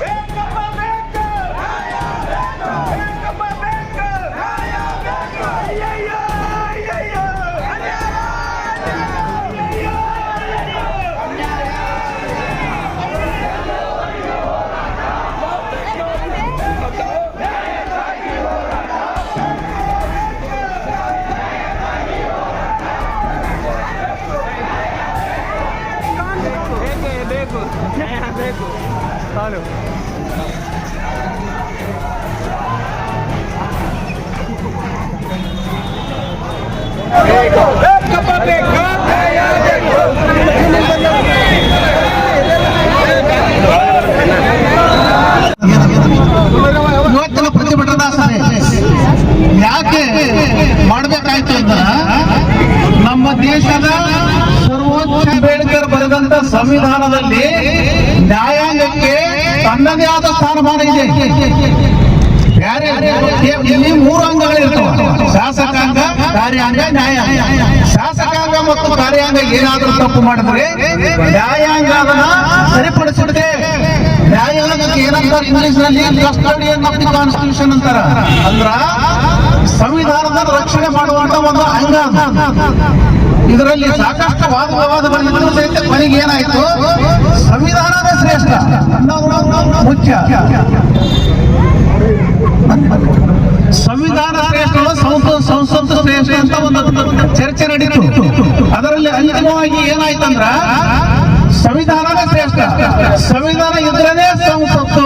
ಬೇಕೇ ಅಂತ ನಮ್ಮ ದೇಶದ ಸರ್ವೋಚ್ಚ ಅಂಬೇಡ್ಕರ್ ಬರೆದಂತ ಸಂವಿಧಾನದಲ್ಲಿ ನ್ಯಾಯಾಂಗಕ್ಕೆ ತನ್ನದೇ ಆದ ಸ್ಥಾನಮಾನ ಇದೆ. ಇಲ್ಲಿ ಮೂರು ಅಂಗಗಳಿರ್ತವೆ. ಶಾಸಕಾಂಗ, ಕಾರ್ಯಾಂಗ, ನ್ಯಾಯಾಂಗ. ಶಾಸಕಾಂಗ ಮತ್ತು ಕಾರ್ಯಾಂಗ ಏನಾದರೂ ತಪ್ಪು ಮಾಡಿದ್ರೆ ನ್ಯಾಯಾಂಗ ಅದನ್ನ ಸರಿಪಡಿಸಿದ್ರೆ ನ್ಯಾಯಾಂಗಕ್ಕೆ ಏನಂತಾರೆ ಇಂಗ್ಲಿಷ್ನಲ್ಲಿ ಕಸ್ಟಡಿಯನ್ ಆಫ್ ದಿ ಕಾನ್ಸ್ಟಿಟ್ಯೂಷನ್ ಅಂತಾರ ಅಂದ್ರ ಸಂವಿಧಾನದ ರಕ್ಷಣೆ ಮಾಡುವಂತ ಒಂದು ಅಂಗ ಇದರಲ್ಲಿ ಸಾಕಷ್ಟು ವಾದ ವಿವಾದಗಳಿದ್ರು ಸಹಿತ ಕೊನೆಗೆ ಏನಾಯ್ತು? ಸಂವಿಧಾನವೇ ಶ್ರೇಷ್ಠ. ಅನ್ನೋದು ಮುಖ್ಯ. ಸಂವಿಧಾನ ಶ್ರೇಷ್ಠ ಸಂಸತ್ ಶ್ರೇಷ್ಠ ಅಂತ ಒಂದು ಚರ್ಚೆ ನಡೀತು. ಅದರಲ್ಲಿ ಅಂತಿಮವಾಗಿ ಏನಾಯ್ತಂದ್ರ ಸಂವಿಧಾನವೇ ಶ್ರೇಷ್ಠ. ಸಂವಿಧಾನ ಇದ್ರನೇ ಸಂಸತ್ತು.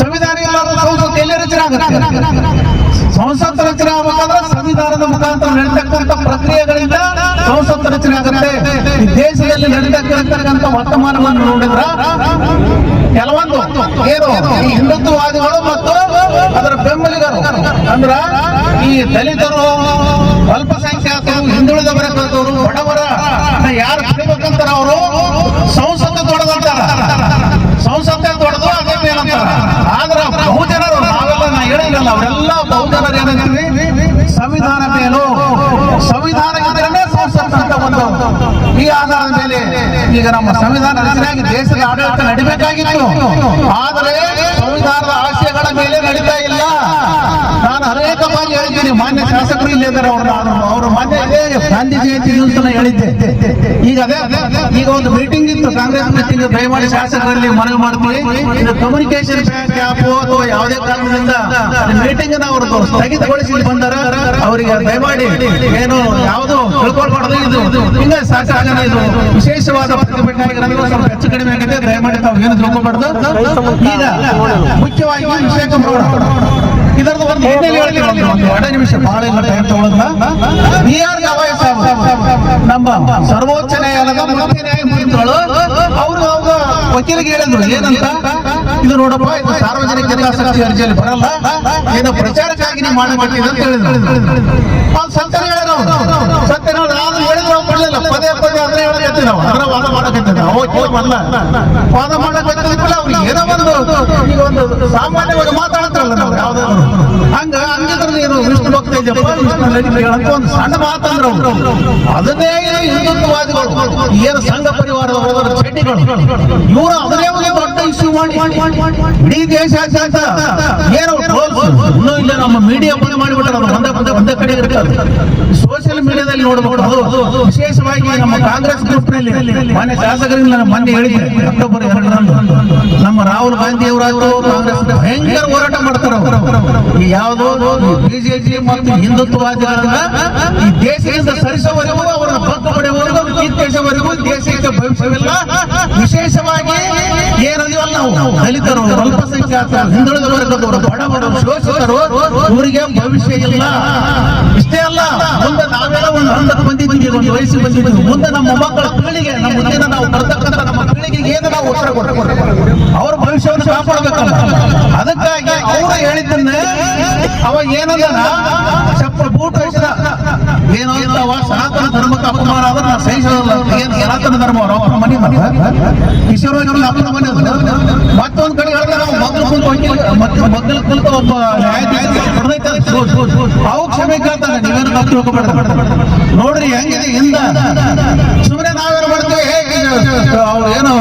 ಸಂವಿಧಾನ ಸಂಸತ್ತು ಎಲ್ಲಿ ರಚನೆ ಆಗುತ್ತೆ ಸಂಸತ್ ರಚನೆ ಆಗಬೇಕಾದ್ರೆ ಸಂವಿಧಾನದ ಮುಖಾಂತರ ನಡೀತಕ್ಕಂಥ ಪ್ರಕ್ರಿಯೆಗಳಿಂದ ಸಂಸತ್ ರಚನೆ ಆಗುತ್ತೆ. ಈ ದೇಶದಲ್ಲಿ ನಡೀತಕ್ಕಂಥ ವರ್ತಮಾನವನ್ನು ನೋಡಿದ್ರ ಕೆಲವೊಂದು, ಏನು ಹಿಂದುತ್ವವಾದಿಗಳು ಮತ್ತು ಅದರ ಬೆಂಬಲಿಗರು. ಅಂದ್ರ ಈ ದಲಿತರು, ಅಲ್ಪಸಂಖ್ಯಾತರು ಹಿಂದುಳಿದ ವರ್ಗದವರು ಬಡವರ, ಯಾರು ಪಡಿಬೇಕಂತಾರ ಅವರು? ಸಂಸತ್ತು ದೊಡ್ಡದಂತಾರ. ಸಂಸತ್ತೆ ದೊಡ್ಡದು ಅದೇ ಏನಂತಾರ. ಆದ್ರ ಬಹುಜನರು ನಾವೆಲ್ಲ ನಾ ಹೇಳಿಲ್ಲ ಅವರೆಲ್ಲ ಬಹುಜನರು ಏನಂತೀವಿ ಸಂವಿಧಾನ ಮೇಲು ಸಂವಿಧಾನ ಇದ್ರೇನೆ ಸಂಸತ್ ಅಂತ ಒಂದು ಈ ಆಧಾರದ ಮೇಲೆ ಈಗ ನಮ್ಮ ಸಂವಿಧಾನ ರಚನೆಯಾಗಿ ದೇಶದ ಆಡಳಿತ ನಡಿಬೇಕಾಗಿತ್ತು. ಆದರೆ ಸಂವಿಧಾನದ ಆಶಯಗಳ ಮೇಲೆ ನಡೀತಾ ಇಲ್ಲ ನಾನು ಅನೇಕ ಬಾರಿ ಹೇಳಿದ್ದೀನಿ ಮಾನ್ಯ ಶಾಸಕರು ಇಲ್ಲಿ ಅವರು. ಮಾನ್ಯ ಗಾಂಧಿ ಜಯಂತಿ ದಿವಸನ ಹೇಳಿದ್ದೆ. ಈಗ ಅದೇ ಈಗ ಒಂದು ಮೀಟಿಂಗ್ ಇತ್ತು. ಕಾಂಗ್ರೆಸ್ ಮೀಟಿಂಗ್ ದಯಮಾಡಿ ಶಾಸಕರಲ್ಲಿ ಮನವಿ ಮಾಡ್ತೀವಿ ಇದು ಕಮ್ಯುನಿಕೇಶನ್ ಆಪ್ ಅಥವಾ ಯಾವುದೇ ಕಾರಣದಿಂದ ಮೀಟಿಂಗ್ ಅವರು ಸ್ಥಗಿತಗೊಳಿಸಿ ಬಂದಾರ ಅವರಿಗೆ ದಯಮಾಡಿ ಏನು ಯಾವುದು ತಿಳ್ಕೊಳ್ಬಾರ್ದು ಇದು. ಹಿಂಗ ಸಾಕಾಗಲ್ಲ ಇದು ವಿಶೇಷವಾದ ಪ್ರತಿಭಟನೆಗಳನ್ನು ಸ್ವಲ್ಪ ಹೆಚ್ಚು ಕಡಿಮೆ ಆಗಿದೆ. ದಯಮಾಡಿ ತಾವು ಏನು ತಿಳ್ಕೊಬಾರ್ದು ಈಗ ಮುಖ್ಯವಾಗಿ ವಿಷಯ ಇದರದ್ದು ಒಂದು ಎರಡು ನಿಮಿಷ ಬಹಳ ಇಲ್ಲ ಟೈಮ್ ತಗೊಳ್ಳೋದಿಲ್ಲ ಬಿ ಆರ್ ಗವಾಯ್ ಸಾಹೇಬ್ ನಮ್ಮ ಸರ್ವೋಚ್ಚ ನ್ಯಾಯಾಲಯದ ಮುಖ್ಯ ನ್ಯಾಯಮೂರ್ತಿಗಳು ಅವರು ಅವಾಗ ವಕೀಲಿಗೆ ಹೇಳಿದ್ರು ಏನಂತ? ಇದು ನೋಡಪ್ಪ ಇದು ಸಾರ್ವಜನಿಕ ಹಿತಾಸಕ್ತಿ ಅರ್ಜಿಯಲ್ಲಿ ಬರಲ್ಲ. ಏನು ಪ್ರಚಾರಕ್ಕಾಗಿ ನೀವು ಮಾಡಬೇಕಿದೆ ಅಂತ ಹೇಳಿದ್ರು. ಅವ್ರು ಹೇಳಿದ್ರು ಹೇಳಿದ್ರು ಪದೇ ಪದೇ ಅಂದ್ರೆ ಹೇಳಕತ್ತೀವಿ ನಾವು. ಅದ್ರ ವಾದ ಮಾಡಕತ್ತೀವಿ ನಾವು. ಅಲ್ಲ ವಾದ ಮಾಡಕತ್ತಿದ್ಮೇಲೆ ಅವ್ರು ಏನೋ ಒಂದು ಈಗ ಒಂದು ಸಾಮಾನ್ಯವಾಗಿ ಮಾತಾಡ್ತಾರಲ್ಲ ನಾವು ಯಾವ್ದಾದ್ರು ಹಂಗ ಹಂಗಿದ್ರೆ ಏನು ವಿಷ್ಣು ಭಕ್ತ ಇದೆಯಪ್ಪ, ವಿಷ್ಣು ಲಲಿತ ಅಂತ ಒಂದು ಸಣ್ಣ ಮಾತಂದ್ರೆ ಅವ್ರು. ಅದನ್ನೇ ಹಿಂದುತ್ವವಾದಿಗಳು ಏನು ಸಂಘ ಪರಿವಾರದವರ ಚಡ್ಡಿಗಳು. ಇವರು ಅದನ್ನೇ ಒಂದು ದೊಡ್ಡ ಇಶ್ಯೂ ಮಾಡಿ. ಇಡೀ ದೇಶಾದ್ಯಂತ ಏನು ಇಲ್ಲ ನಮ್ಮ ಮೀಡಿಯಾ ಬಂದ್ ಮಾಡಿಬಿಟ್ರೆ ಅವ್ರು ಒಂದೇ ಒಂದೇ ಒಂದೇ ಕಡೆ ಇರ್ತಾರೆ. ಸೋಷಿಯಲ್ ಮೀಡಿಯಾದಲ್ಲಿ ನೋಡಬಹುದು ವಿಶೇಷವಾಗಿ ನಮ್ಮ ಕಾಂಗ್ರೆಸ್ ಗ್ರೂಪ್ನಲ್ಲಿ ಮಾನ್ಯ ಶಾಸಕರಿಂದ ನಾನು ಮೊನ್ನೆ ಹೇಳಿದ್ದೆ. ಅಕ್ಟೋಬರ್ ಎರಡರಂದು ನಮ್ಮ ರಾಹುಲ್ ಗಾಂಧಿ ಅವರಾದ್ರು ಕಾಂಗ್ರೆಸ್ ಭಯಂಕರ ಹೋರಾಟ ಮಾಡ್ತಾರೆ ಅವರು ಈ ಯಾವುದೋ ಬಿಜೆಪಿ ಮತ್ತು ಹಿಂದುತ್ವವಾದಿಗಳನ್ನ ಈ ದೇಶದಿಂದ ಸರಿಸುವವರೆಗೂ ಅವರನ್ನು ಬಗ್ಗ ಪಡೆಯುವವರೆಗೂ ಕಿತ್ತೇಸುವವರೆಗೂ ದೇಶಕ್ಕೆ ಭವಿಷ್ಯವಿಲ್ಲ. ವಿಶೇಷವಾಗಿ ಏನದಿವಲ್ಲ ನಾವು, ದಲಿತರು ಅಲ್ಪಸಂಖ್ಯಾತ ಹಿಂದುಳಿದ ವರ್ಗದವರು ಬಡವರು ಶೋಷಿತರು, ಊರಿಗೆ ಭವಿಷ್ಯ ಇಲ್ಲ. ಇಷ್ಟೇ ಅಲ್ಲ. ಮುಂದೆ ಮಂದಿ ಬಂದಿದ್ದೀವಿ ಒಂದು ವಯಸ್ಸಿಗೆ ಬಂದಿದ್ದೀವಿ ಮುಂದೆ ನಮ್ಮ ಮಕ್ಕಳ ಪೀಳಿಗೆ, ನಮ್ಮ ಮುಂದಿನ ನಾವು ಬರ್ತಕ್ಕಂಥ ನಮ್ಮ ಪೀಳಿಗೆಗೆ ಏನು ನಾವು ಉತ್ತರ ಕೊಡ್ಬೇಕು? ಅವ್ರ ಭವಿಷ್ಯವನ್ನು ಕಾಪಾಡಬೇಕಲ್ಲ. ಅದಕ್ಕಾಗಿ ಅವರು ಹೇಳಿದ್ದನ್ನ ಅವ ಏನಂದ ಚಪ್ಪ ಬೂಟ್ ಏನೋ ಸನಾತನ ಧರ್ಮಕ್ಕೆ ಅಪಮಾನ ಆದ್ರೆ ನಾ ಸಹಿಸೋದಿಲ್ಲ ಏನು ಸನಾತನ ಧರ್ಮ ಅವ್ರ ಅಪ್ಪನ ಮನೆ ಮನೆ? ಈಶ್ವರವಾಗಿ ಅಪ್ಪನ ಮನೆ. ಮತ್ತೊಂದ್ ಕಡೆ ಹೇಳಿದ್ರೆ ನಾವು ಮೊದಲು ಕುಂತು ವಕೀಲ ಮತ್ತೆ ಮೊದಲು ಕುಂತು ಒಬ್ಬ ನ್ಯಾಯಾಧೀಶ. ಅವು ಕ್ಷಮೆ ಕೇಳ್ತಾನೆ ನೀವೇನು ತಪ್ಪು ತಿಳ್ಕೊಬೇಡ. ನೋಡ್ರಿ ಹೆಂಗಿದೆ ಹಿಂದ ಸುಮ್ಮನೆ ನಾವೇನು ಮಾಡ್ತೀವಿ? ಅವ್ರು ಏನು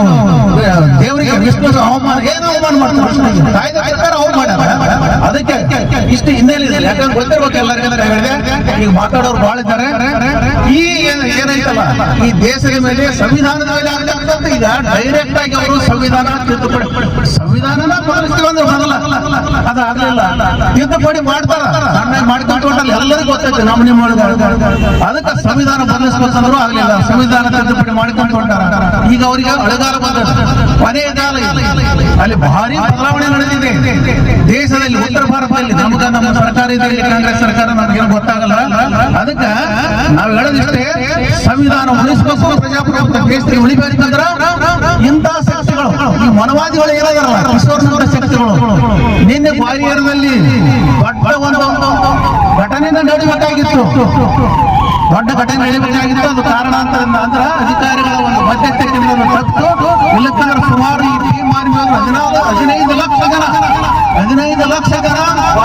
ದೇವರಿಗೆ ವಿಷ್ಣು ಅವಮಾನ ಏನು ಅವಮಾನ ಮಾಡ್ತಾರೆ. ಕಾಯ್ದೆ ಸರ್ಕಾರ ಅವ್ರು ಮಾಡ್ಯಾರ. ಅದಕ್ಕೆ ಇಷ್ಟು ಹಿನ್ನೆಲೆ ಇದೆ? ಯಾಕಂದ್ರೆ ಗೊತ್ತಿರ್ಬೇಕು ಎಲ್ಲರಿಗೂ ಅಂತ ಹೇಳಿದೆ. ಈಗ ಮಾತಾಡೋರು ಬಹಳ ಇದ್ದಾರೆ. ಈ ಏನ್- ಏನೈತಲ್ಲ, ಈ ದೇಶದ ಮೇಲೆ ಸಂವಿಧಾನದ ಮೇಲೆ ಆಗ್ತಕ್ಕಂಥ ಈಗ ಡೈರೆಕ್ಟ್ ಆಗಿ ಅವರು ಸಂವಿಧಾನ ತಿದ್ದುಪಡಿ ಸಂವಿಧಾನನ ಬದಲಿಸ್ತೀವಿ ಅಂದ್ರೆ ಬರಲ್ಲ ಅದಾಗಲಿಲ್ಲ. ತಿದ್ದುಪಡಿ ಮಾಡ್ತಾರ. ಮಾಡ್ಕೊಂಡ್ರೆ ಎಲ್ಲರಿಗೂ ಗೊತ್ತೈತೆ ನಮ್ಮ ನಿಮ್ಮ ಅದಕ್ಕೆ ಸಂವಿಧಾನ ಬದಲಿಸ್ಬೇಕಂದ್ರೂ ಆಗಲಿಲ್ಲ. ಸಂವಿಧಾನ ತಿದ್ದುಪಡಿ ಮಾಡಿಕೊಂಡ್ಕೊಂಡಾರ ಈಗ ಅವರಿಗೆ ಅಳೆಗಾಲ ಬಂದ ಕಾಲ ಅಲ್ಲಿ ಭಾರಿ ಬದಲಾವಣೆ ನಡೆದಿದೆ. ದೇಶದಲ್ಲಿ ಉತ್ತರ ಭಾರತದಲ್ಲಿ ನಮ್ಗ ನಮ್ಮ ಸರ್ಕಾರ ಇದೆ ಕಾಂಗ್ರೆಸ್ ಸರ್ಕಾರ ನಮ್ಗೇನು ಗೊತ್ತಾಗಲ್ಲ. ಅದಕ್ಕ ನಾವ್ ಹೇಳದಿಷ್ಟೇ, ಸಂವಿಧಾನ ಉಳಿಸ್ಬೇಕು, ಪ್ರಜಾಪ್ರಭುತ್ವ ದೇಶಕ್ಕೆ ಉಳಿಬೇಕಂದ್ರ ಇಂಥ ಶಕ್ತಿಗಳು, ಈ ಮನವಾದಿಗಳು ಏನಾಗಿರಲ್ಲ ಕಿಶೋರ್ ಶಕ್ತಿಗಳು. ನಿನ್ನೆ ಗ್ವಾಲಿಯರ್ನಲ್ಲಿ ದೊಡ್ಡ ಒಂದು ಘಟನೆ ನಡಿಬೇಕಾಗಿತ್ತು. ದೊಡ್ಡ ಘಟನೆ ನಡೆಯಬೇಕಾಗಿತ್ತು ಅದು ಅಂತ ಅಂದ್ರ ಅಧಿಕಾರಿಗಳ ಒಂದು ಮಧ್ಯಸ್ಥಿಕೆಯಿಂದ ತಪ್ಪು ಇಲ್ಲಕ್ಕಂದ್ರೆ ಸುಮಾರು ಈ ಟೀಮ್ ಆರ್ಮಿ ಹದಿನಾರು ಹದಿನೈದು ಲಕ್ಷ ಜನ ಹದಿನೈದು ಲಕ್ಷ ಜನ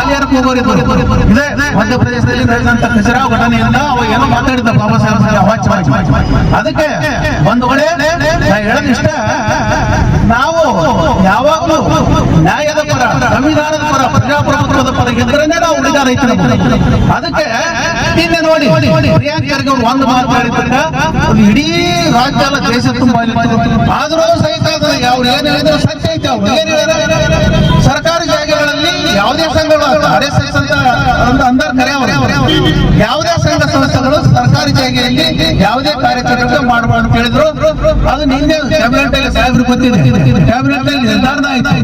ಗ್ವಾಲಿಯರ್ಗೆ ಹೋಗೋರಿದ್ರು ಇದೆ. ಮಧ್ಯಪ್ರದೇಶದಲ್ಲಿ ನಡೆದಂತ ಖಜರಾವ್ ಘಟನೆಯಿಂದ ಅವ ಏನು ಮಾತಾಡಿದ ಬಾಬಾ ಸಾಹೇಬ್ ಅದಕ್ಕೆ ಒಂದು ನಾ ಹೇಳೋದಿಷ್ಟ ನಾವು ಯಾವಾಗಲೂ ನ್ಯಾಯದ ಪರ, ಸಂವಿಧಾನದ ಪರ, ಪ್ರಜಾಪ್ರಭುತ್ವದ ಪರ ಇದ್ರೇನೆ ನಾವು ಉಳಿದ ರೈತರ. ಅದಕ್ಕೆ ನಿನ್ನೆ ನೋಡಿ ಪ್ರಿಯಾಂಕ್ ಖರ್ಗೆ ಅವರು ಒಂದು ಮಾತಾಡಿದಾಗ ಇಡೀ ರಾಜ್ಯ ದೇಶ ತುಂಬ ಆದರೂ ಸಹಿತ ಅವ್ರು ಏನು ಹೇಳಿದ್ರು ಸತ್ಯ ಐತೆ ಅವ್ರು. ಏನು ಹೇಳ್ಯಾರ? ಸರ್ಕಾರಿ ಜಾಗಗಳಲ್ಲಿ ಯಾವುದೇ ಸಂಘಗಳು ಆರ್ ಎಸ್ ಎಸ್ ಅಂತ ಅಂದರ್ ಯಾವುದೇ ಸಂಘ ಸಂಸ್ಥೆಗಳು ಸರ್ಕಾರಿ ಜಾಗೆಯಲ್ಲಿ ಯಾವುದೇ ಕಾರ್ಯಚರಣೆ ಮಾಡಬಾರ್ದು ಹೇಳಿದ್ರು. ಅದು ನಿನ್ನೆ ಕ್ಯಾಬಿನೆಟ್ ಅಲ್ಲಿ ಸಾಹೇಬ್ರು ಗೊತ್ತಿದೆ ಕ್ಯಾಬಿನೆಟ್ ಅಲ್ಲಿ ನಿರ್ಧಾರ ಆಯ್ತು.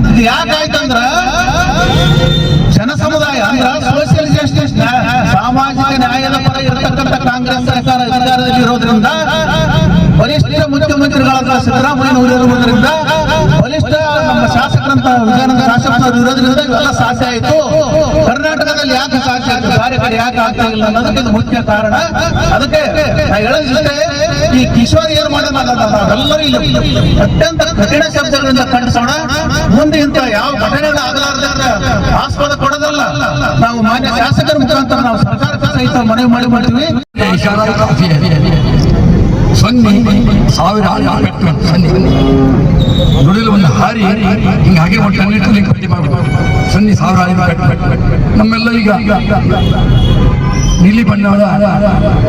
ಇದು ಯಾಕಾಯ್ತಂದ್ರ ಜನ ಸಮುದಾಯ ಅಂದ್ರ ಸೋಷಿಯಲ್ ಜಸ್ಟಿಸ್ ಸಾಮಾಜಿಕ ನ್ಯಾಯದ ಪರ ಇರತಕ್ಕಂಥ ಕಾಂಗ್ರೆಸ್ ಸರ್ಕಾರ ಅಧಿಕಾರದಲ್ಲಿ ಇರೋದ್ರಿಂದ ವರಿಷ್ಠ ಮುಖ್ಯಮಂತ್ರಿಗಳಾದ ಸಿದ್ದರಾಮಯ್ಯ ಇರುವುದರಿಂದ ಶಾಸಕರಂತ ವಿಜಯಾನಂದ ಶಾಸಕರು ಇರೋದ್ರಿಂದ ಇವೆಲ್ಲ ಸಾಧ್ಯ ಆಯಿತು ಕರ್ನಾಟಕದಲ್ಲಿ ಯಾಕೆ ಸಾಧ್ಯ ಆಯ್ತು ಕಾರ್ಯಕರ್ತ ಯಾಕೆ ಆಗ್ತಾ ಇಲ್ಲ ಅನ್ನೋದಕ್ಕೆ ಮುಖ್ಯ ಕಾರಣ ಅದಕ್ಕೆ ಹೇಳೋದಿಲ್ಲ ಈ ಕಿಶೋರ್ ಏನ್ ಮಾಡೋಣ ಅತ್ಯಂತ ಕಠಿಣ ಶಬ್ದಗಳಿಂದ ಖಂಡಿಸೋಣ ಮುಂದೆ ಇಂಥ ಯಾವ ಘಟನೆಗಳು ಆಗಲಾರ್ದ ಆಸ್ಪದ ಕೊಡೋದಲ್ಲ ನಾವು ಮಾನ್ಯ ಶಾಸಕರ ಮುಖಾಂತರ ನಾವು ಸರ್ಕಾರಕ್ಕೆ ಸಹಿತ ಮನವಿ ಮಾಡಿ ಮಾಡಿದ್ವಿ ಸೊನ್ನೆ ಸಾವಿರ ಸನ್ನಿ. ದುಡಿಲು ಒಂದು ಹಾರಿ, ಹಿಂಗೆ ಹಾಗೆ ಒಟ್ಟು ನಿಟ್ಟು ಪಟ್ಟಿ ಸನ್ನಿ ಸಾವಿರ ಪೆಟ್ಟು. ನಮ್ಮೆಲ್ಲ ಈಗ ನೀಲಿ ಬಣ್ಣದ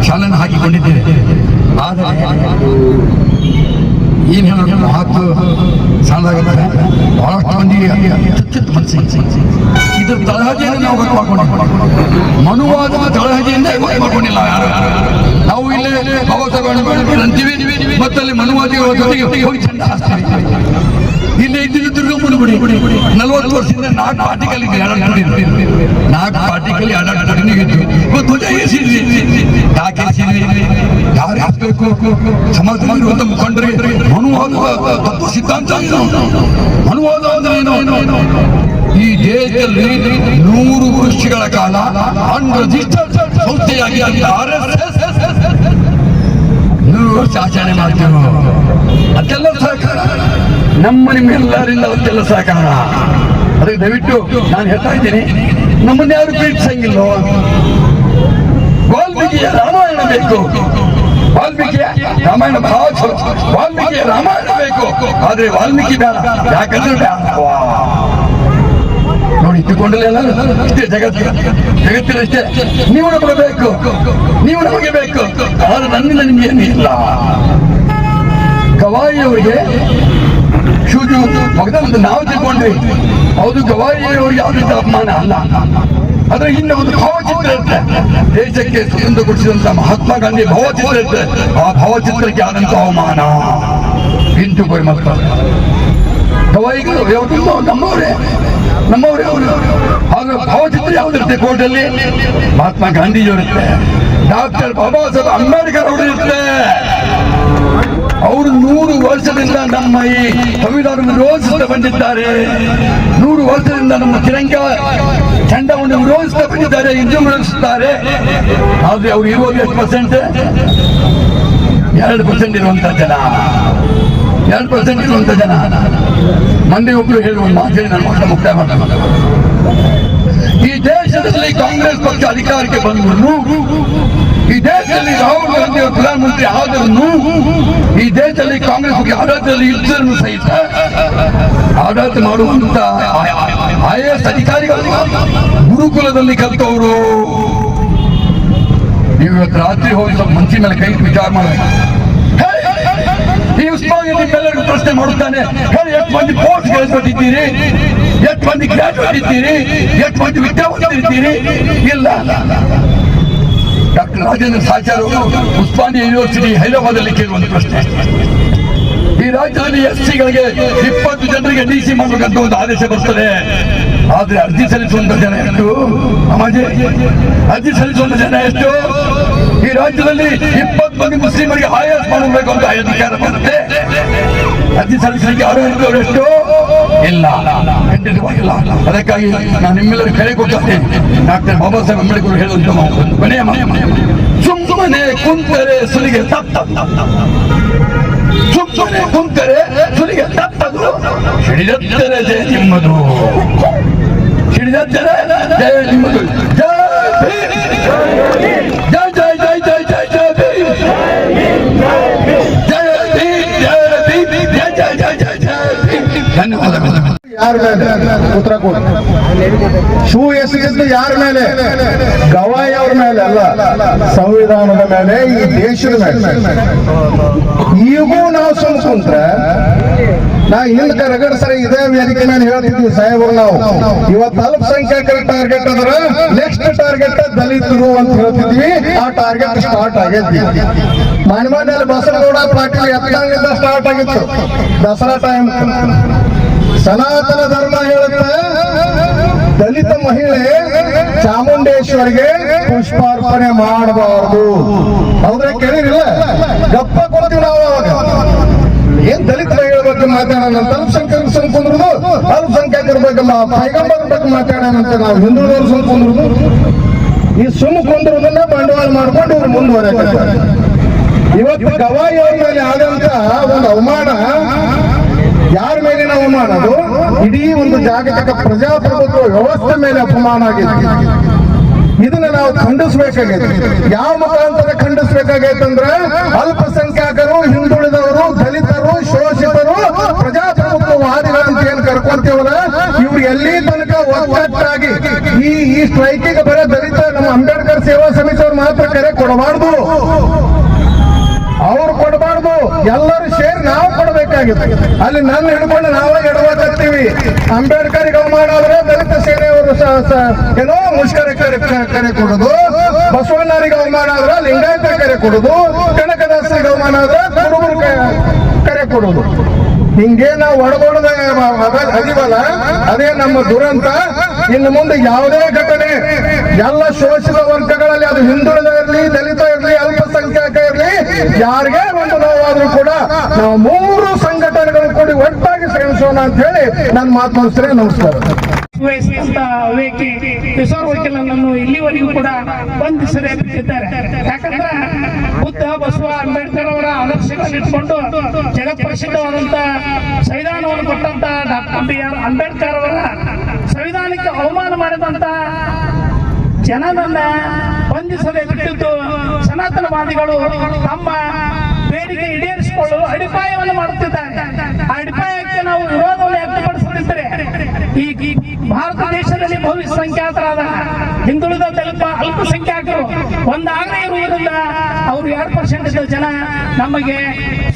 ಶಾಲೆಯನ್ನು ಹಾಕಿಕೊಂಡಿದ್ದೇವೆ. ಆದರೆ ಏನು ಹೇಳೋದು ಮಹತ್ವ ಸಣ್ಣದಾಗುತ್ತೆ. ಬಹಳಷ್ಟು ಮಂದಿ ಚುಚ್ಚುತ್ತ ಮನಸ್ಸಿಗೆ ಇದು ತಳಹದಿಯನ್ನು ನಾವು ಮನುವಾದ ತಳಹದಿಯಿಂದ ಮಾಡ್ಕೊಂಡಿಲ್ಲ ಯಾರು? ನಾವು ಇಲ್ಲೇ ಸಾಹೇಬ್ ಅಂತೀವಿ. ಮತ್ತಲ್ಲಿ ಮನುವಾದಿಗಳ ಜೊತೆಗೆ ಹೋಗಿ ಚಂದ ಗುಡಿ ನಲ್ವತ್ತು ವರ್ಷದಿಂದ ನಾಲ್ಕು ಪಾರ್ಟಿಕಲ್ ನಾಲ್ಕು ಪಾರ್ಟಿಕಲ್ ಇವತ್ತು ಧ್ವಜ ಏರಿಸಿದ್ವಿ. ಯಾಕೆ ಯಾರು ಹಾಕ್ಬೇಕು ಸಮಾಜದಲ್ಲಿರುವಂತ ಮುಖಂಡರು ಮನುವಾದ ತತ್ವ, ಸಿದ್ಧಾಂತ ಮನುವಾದ ಅಂದ್ರೆ ಏನು? ಈ ದೇಶದಲ್ಲಿ ನೂರು ವರ್ಷಗಳ ಕಾಲ ಅನ್ರಜಿಸ್ಟರ್ಡ್ ಸಂಸ್ಥೆಯಾಗಿ ಆರ್ ಎಸ್ ನೂರು ವರ್ಷ ಆಚರಣೆ ಮಾಡ್ತೇವೆ ಅದೆಲ್ಲ ಸಹಕಾರ ನಮ್ಮ ನಿಮ್ಮೆಲ್ಲರಿಂದ ಅವತ್ತೆಲ್ಲ ಸಹಕಾರ ಅದಕ್ಕೆ ದಯವಿಟ್ಟು ನಾನು ಹೇಳ್ತಾ ಇದ್ದೀನಿ, ನಮ್ಮನ್ನ ಯಾರು ಪ್ರೀತಿಸಂಗಿಲ್ಲೋ? ವಾಲ್ಮೀಕಿಯ ರಾಮಾಯಣ ಬೇಕು. ವಾಲ್ಮೀಕಿಯ ರಾಮಾಯಣ ಭಾವ. ವಾಲ್ಮೀಕಿಯ ರಾಮಾಯಣ ಬೇಕು. ಆದ್ರೆ ವಾಲ್ಮೀಕಿ ಬೇಡ. ಯಾಕಂದ್ರೆ ಬೇಡ. ನೋಡಿ ಇಟ್ಟುಕೊಂಡಲ್ಲ ಇಷ್ಟೇ ಜಗತ್ತು. ಜಗತ್ತಿನ ಜಗತ್ತಿನಷ್ಟೇ. ನೀವು ನಮಗೆ ಬೇಕು. ನೀವು ನಮಗೆ ಬೇಕು. ಆದ್ರೆ ನನ್ನಿಂದ ನಿಮ್ಗೆ ಏನಿಲ್ಲ ಕವಾಯಿ ಅವರಿಗೆ ಶೂಜು ಒಂದು ನಾವು ತಿಳ್ಕೊಂಡ್ರಿ ಹೌದು ಗವಾಯಿ ಅವರಿಗೆ ಯಾವ ರೀತಿ ಅಪಮಾನ ಅಲ್ಲ. ಆದ್ರೆ ಹಿಂದೆ ಒಂದು ಭಾವಚಿತ್ರ ಇರುತ್ತೆ. ದೇಶಕ್ಕೆ ಸ್ವತಂತ್ರ ಕೊಡಿಸಿದಂತ ಮಹಾತ್ಮ ಗಾಂಧಿ ಭಾವಚಿತ್ರ ಇರುತ್ತೆ. ಆ ಭಾವಚಿತ್ರಕ್ಕೆ ಆದಂತ ಅವಮಾನ. ಇಂಟು ಕೊಯ್ ಮಕ್ಕಳು. ಗವಾಯಿಗಳು ಯಾವತ್ತೂ ನಮ್ಮವರೇ. ನಮ್ಮವರೇ ಅವರು. ಆಗ ಭಾವಚಿತ್ರ ಯಾವ್ದಿರುತ್ತೆ ಕೋರ್ಟಲ್ಲಿ? ಮಹಾತ್ಮ ಗಾಂಧೀಜಿಯವರಿರುತ್ತೆ. ಡಾಕ್ಟರ್ ಬಾಬಾ ಸಾಹೇಬ್ ಅಂಬೇಡ್ಕರ್ ಅವರು ಇರುತ್ತೆ ಅವರು ನೂರು ವರ್ಷದಿಂದ ನಮ್ಮ ಈ ಸಂವಿಧಾನ ವಿರೋಧಿಸುತ್ತಾ ಬಂದಿದ್ದಾರೆ. ನೂರು ವರ್ಷದಿಂದ ನಮ್ಮ ತಿರಂಗ ಚಂಡವನ್ನು ವಿರೋಧಿಸುತ್ತಾ ಬಂದಿದ್ದಾರೆ, ಹಿಂದೂ ವಿರೋಧಿಸುತ್ತಾರೆ ಆದರೆ ಅವ್ರು ಇರುವುದು ಪರ್ಸೆಂಟ್ ಎರಡು ಪರ್ಸೆಂಟ್ ಇರುವಂತ ಜನ. ಎರಡು ಪರ್ಸೆಂಟ್ ಇರುವಂತ ಜನ. ಮಂದಿ ಒಬ್ರು ಹೇಳುವ ಹೇಳಿ ನಾನು ಮಾತ್ರ ಮುಕ್ತಾಯ ಮಾಡ್ತಾರೆ ಈ ದೇಶದಲ್ಲಿ ಕಾಂಗ್ರೆಸ್ ಪಕ್ಷ ಅಧಿಕಾರಕ್ಕೆ ಬಂದ್ರು ಈ ದೇಶದಲ್ಲಿ ರಾಹುಲ್ ಗಾಂಧಿ ಅವರು ಪ್ರಧಾನಮಂತ್ರಿ ಆದರೂ ಈ ದೇಶದಲ್ಲಿ ಕಾಂಗ್ರೆಸ್ ಆಡಳಿತದಲ್ಲಿ ಇದ್ದರೂ ಸಹಿತ ಆಡಳಿತ ಮಾಡುವಂತ ಐ ಎ ಎಸ್ ಅಧಿಕಾರಿಗಳು ಗುರುಕುಲದಲ್ಲಿ ಕಲಿತವರು. ನೀವು ಇವತ್ತು ರಾತ್ರಿ ಹೋಗಿ ಸ್ವಲ್ಪ ಮನಸ್ಸಿನ ಮೇಲೆ ಕೈ ವಿಚಾರ ನಿಮ್ಮೆಲ್ಲರಿಗೂ ಪ್ರಶ್ನೆ ಮಾಡುತ್ತಾನೆ. ಎಷ್ಟು ಮಂದಿ ಪೋಸ್ಟ್ ಗಳಿಸ್ಕೊಟ್ಟಿದ್ದೀರಿ ಎಷ್ಟು ಮಂದಿ ಗ್ರಾಜುಯೇಟ್ ಇದ್ದೀರಿ? ಎಷ್ಟು ಮಂದಿ ವಿದ್ಯಾವಂತರಿದ್ದೀರಿ? ಇಲ್ಲ. ರಾಜೇಂದ್ರ ಸಾಚಾರ್ ಅವರು ಉಸ್ಮಾನಿಯಾ ಯೂನಿವರ್ಸಿಟಿ ಹೈದರಾಬಾದಲ್ಲಿ ಕೇಳುವಂತ ಪ್ರಶ್ನೆ. ಈ ರಾಜ್ಯದಲ್ಲಿ ಎಸ್ ಸಿಗಳಿಗೆ ಇಪ್ಪತ್ತು ಜನರಿಗೆ ಡಿ ಸಿ ಮಾಡಬೇಕಂತ ಒಂದು ಆದೇಶ ಬರ್ತದೆ. ಆದ್ರೆ ಅರ್ಜಿ ಸಲ್ಲಿಸುವಂತ ಜನ ಎಷ್ಟು? ಅಮಾಜೆ. ಅರ್ಜಿ ಸಲ್ಲಿಸುವಂತ ಜನ ಎಷ್ಟು? ಈ ರಾಜ್ಯದಲ್ಲಿ ಇಪ್ಪತ್ತು ಮಂದಿ ಮುಸ್ಲಿಮರಿಗೆ ಆಯಾಸ ಮಾಡಬೇಕು ಅಂತ ಅಧಿಕಾರ ಬರುತ್ತೆ. ಅರ್ಜಿ ಸಲ್ಲಿಸಲಿಕ್ಕೆ ಅರ್ಹರು ಎಷ್ಟು? ಇಲ್ಲ. ಖಂಡಿತವಾಗಿಲ್ಲ ಅದಕ್ಕಾಗಿ ನಾನು ನಿಮ್ಮೆಲ್ಲರೂ ಕರೆ ಕೊಡ್ತೇನೆ ಡಾಕ್ಟರ್ ಬಾಬಾ ಸಾಹೇಬ್ ಅಂಬೇಡ್ಕರ್ ಹೇಳುವಂತ. ಸುಮ್ ಸುಮ್ಮನೆ ಕುಂತರೆ ಸುಲಿಗೆ ತಪ್ಪ ಸುಮ್ಮನೆ ಕುಂತರೆ ಸುಲಿಗೆ ತಪ್ಪದು ಜಯ ನಿಮ್ಮದು. ಹಿಡಿದತ್ತರೆ ಜಯ ನಿಮ್ಮದು. ಜಯ! ಜಯ ಜಯ ಜಯ ಜಯ ಜಯ ಜಯ ಯಾರ ಮೇಲೆ? ಉತ್ತರ ಕೊಡು. ಶೂ ಎಸಗಿದ್ದು ಯಾರ ಮೇಲೆ? ಗವಾಯಿ ಅವ್ರ ಮೇಲೆ ಅಲ್ಲ, ಸಂವಿಧಾನದ ಮೇಲೆ, ಈ ದೇಶದ ಮೇಲೆ. ಈಗೂ ನಾವು ಸುಮ್ ಕುಂತ್ರೆ ನಾ ಹಿಂದಕ ರಗಡ್ ಸರಿ ಇದೇ ವೇದಿಕೆ ಮೇಲೆ ಹೇಳ್ತಿದ್ವಿ ಸಾಹೇಬರು ನಾವು. ಇವತ್ತು ಅಲ್ಪಸಂಖ್ಯಾತರ ಟಾರ್ಗೆಟ್ ಅದ್ರ ನೆಕ್ಸ್ಟ್ ಟಾರ್ಗೆಟ್ ದಲಿತರು ಅಂತ ಹೇಳ್ತಿದ್ವಿ. ಆ ಟಾರ್ಗೆಟ್ ಸ್ಟಾರ್ಟ್ ಆಗೈತಿ ಮಣಿಮಂಡಲ ಬಸವಗೌಡ ಪಾಟೀಲ್ ಎತ್ತಂಗಿಂದ ಸ್ಟಾರ್ಟ್ ಆಗಿತ್ತು. ದಸರಾ ಟೈಮ್ ಸನಾತನ ಧರ್ಮ ಹೇಳುತ್ತೆ. ದಲಿತ ಮಹಿಳೆ ಚಾಮುಂಡೇಶ್ವರಿಗೆ ಪುಷ್ಪಾರ್ಪಣೆ ಮಾಡಬಾರದು. ಹೌದ್ರೆ ಕೇಳಿರಿಲ್ಲ? ಗಪ್ಪ ಕೊಡ್ತೀವಿ ನಾವು ಅವಾಗ. ಏನ್ ದಲಿತ ಮಹಿಳೆ ಬಗ್ಗೆ ಮಾತಾಡೋಣ ಅಂತ? ಸಂಕುಂದ್ರದು ಅಲ್ಪಸಂಖ್ಯಾತರ ಬಗ್ಗೆ ಪೈಗಂಬರ್ ಬಗ್ಗೆ ಮಾತಾಡೋಣ ಅಂತ ನಾವು ಹಿಂದೂದವ್ರು ಸುಮ್ ಕುಂದ್ರುದು ಈ ಸುಮ್ಮ ಕುಂದ್ರದನ್ನ ಬಂಡವಾಳ ಮಾಡ್ಕೊಂಡು ಇವ್ರು ಮುಂದುವರೆ ಇವತ್ತು ಗವಾಯಿ ಅವ್ರ ಮೇಲೆ ಆದಂತ ಒಂದು ಅವಮಾನ ಯಾರ ಮೇಲಿನ ಅವಮಾನ ಅದು ಇಡೀ ಒಂದು ಜಾಗತಿಕ ಪ್ರಜಾಪ್ರಭುತ್ವ ವ್ಯವಸ್ಥೆ ಮೇಲೆ ಅಪಮಾನ ಆಗಿದೆ ಇದನ್ನ ನಾವು ಖಂಡಿಸಬೇಕಾಗೈತೆ ಯಾವ ಮುಖಾಂತರ ಖಂಡಿಸಬೇಕಾಗೈತಂದ್ರೆ ಅಲ್ಪಸಂಖ್ಯಾತರು ಹಿಂದುಳಿದವರು, ದಲಿತರು, ಶೋಷಿತರು, ಪ್ರಜಾಪ್ರಭುತ್ವವಾದಿಗಳು ಅಂತ ಏನ್ ಕರ್ಕೊಂತೀವಲ್ಲ, ಇವ್ರು ಎಲ್ಲಿ ತನಕ ಒಗ್ಗಟ್ಟಾಗಿ ಈ ಈ ಸ್ಟ್ರೈಕಿಗೆ ಬರೋ ದಲಿತ ನಮ್ಮ ಅಂಬೇಡ್ಕರ್ ಸೇವಾ ಸಮಿತಿಯವ್ರು ಮಾತ್ರ ಕರೆ ಕೊಡಬಾರ್ದು. ಅವ್ರು ಕೊಡಬಾರ್ದು. ಎಲ್ಲರೂ ಸೇರಿ ನಾವು ಅಲ್ಲಿ ನನ್ನ ಹಿಡ್ಕೊಂಡು ನಾವೇ ಎಡವಾಕತ್ತೀವಿ ಅಂಬೇಡ್ಕರ್ ಮಾಡೋದ್ರೆ ದಲಿತ ಸೇನೆಯವರು ಏನೋ ಮುಷ್ಕರ ಕರೆ ಕರೆ ಕೊಡುದು ಬಸವಣ್ಣರಿಗೆ ಅವಮಾನ ಆದ್ರೆ ಲಿಂಗಾಯತ ಕರೆ ಕೊಡುದು, ಕನಕದಾಸರಿಗೆ ಅವಮಾನ ಆದ್ರೆ ಕುರುಬರು ಕರೆ ಕೊಡುದು. ಹಿಂಗೆ ನಾವು ಒಡಗೊಡದ ಅದಿವಲ್ಲ ಅದೇ ನಮ್ಮ ದುರಂತ. ಇನ್ನು ಮುಂದೆ ಯಾವುದೇ ಘಟನೆ, ಎಲ್ಲ ಶೋಷಿತ ವರ್ಗಗಳಲ್ಲಿ ಅದು ಹಿಂದುಳಿದ ಇರಲಿ ದಲಿತ ಯಾರಿಗೇ ಒಂದು ನೋವಾದ್ರೂ ಕೂಡ ನಾವು ಮೂರು ಸಂಘಟನೆಗಳು ಕೂಡಿ ಒಟ್ಟಾಗಿ ಸೇವಿಸೋಣ ಅಂತ ಹೇಳಿ ನನ್ನ ಮಾತು ಮುಗಿಸ್ತಾರೆ ನಮಸ್ಕಾರ ವ್ಯಕ್ತಿ ಕಿಶೋರ್ ವಕೀಲನನ್ನು ಇಲ್ಲಿವರೆಗೂ ಕೂಡ ಬಂಧಿಸದೆ ಬಿಟ್ಟಿದ್ದಾರೆ. ಯಾಕಂದ್ರೆ ಬುದ್ಧ, ಬಸವ ಅಂಬೇಡ್ಕರ್ ಅವರ ಆದರ್ಶಗಳನ್ನು ಇಟ್ಕೊಂಡು ಸಂವಿಧಾನವನ್ನು ಕೊಟ್ಟಂತ ಡಾಕ್ಟರ್ ಬಿ. ಆರ್. ಅಂಬೇಡ್ಕರ್ ಅವರ ಸಂವಿಧಾನಕ್ಕೆ ಅವಮಾನ ಮಾಡಿದಂತ ಜನರನ್ನ ಬಂಧಿಸದೆ ಬಿಟ್ಟಿದ್ದು ಸನಾತನವಾದಿಗಳು ತಮ್ಮ ಬೇಡಿಕೆ ಈಡೇರಿಸಿಕೊಳ್ಳಲು ಅಡಿಪಾಯವನ್ನು ಮಾಡುತ್ತಿದ್ದಾರೆ. ಅಡಿಪಾಯಕ್ಕೆ ನಾವು ವಿರೋಧವನ್ನು ವ್ಯಕ್ತಪಡಿಸುತ್ತಿದ್ದರೆ ಈ ಭಾರತ ದೇಶದಲ್ಲಿ ಬಹುಸಂಖ್ಯಾತರಾದ ಹಿಂದುಳಿದ ದಲಿತ ಅಲ್ಪಸಂಖ್ಯಾತರು ಒಂದಾಗದೇ ಇರುವುದರಿಂದ ಅವರು ಎರಡು ಪರ್ಸೆಂಟ್ ಜನ ನಮಗೆ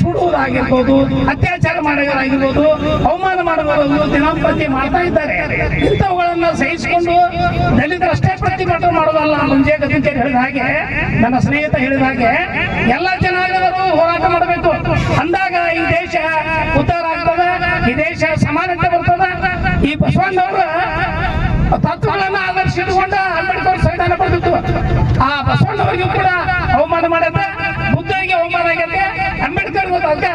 ಸುಡುವುದಾಗಿರ್ಬೋದು, ಅತ್ಯಾಚಾರ ಮಾಡೋದಾಗಿರ್ಬೋದು ಅವಮಾನ ಮಾಡುವುದು ದಿನಂಪ್ರತಿ ಮಾಡ್ತಾ ಇದ್ದಾರೆ. ಇಂಥವುಗಳನ್ನ ಸಹಿಸಿಕೊಂಡು ದಲಿತರಷ್ಟೇ ಪ್ರತಿಭಟನೆ ಮಾಡೋದಲ್ಲ ಮುಂಜೆ ಹೇಳಿದ ಹಾಗೆ, ನನ್ನ ಸ್ನೇಹಿತ ಹೇಳಿದ ಹಾಗೆ, ಎಲ್ಲ ಜನಾಂಗದವರು ಹೋರಾಟ ಮಾಡಬೇಕು ಅಂದಾಗ ಈ ದೇಶ ಉದ್ಧಾರ ಆಗ್ತದೆ ಈ ದೇಶ ಸಮಾನತೆ ಬರ್ತದೆ ಈ ಬಸವಣ್ಣವರ ತತ್ವಗಳನ್ನ ಆಧರಿಸಿಟ್ಕೊಂಡ ಅಂಬೇಡ್ಕರ್ ಸಂವಿಧಾನ ಬರೆದಿತ್ತು ಆ ಬಸವಣ್ಣವರಿಗೂ ಕೂಡ ಅವಮಾನ ಮಾಡುತ್ತೆ, ಬುದ್ಧರಿಗೆ ಅವಮಾನ ಆಗತ್ತೆ. ಅಂಬೇಡ್ಕರ್ ಅದಕ್ಕೆ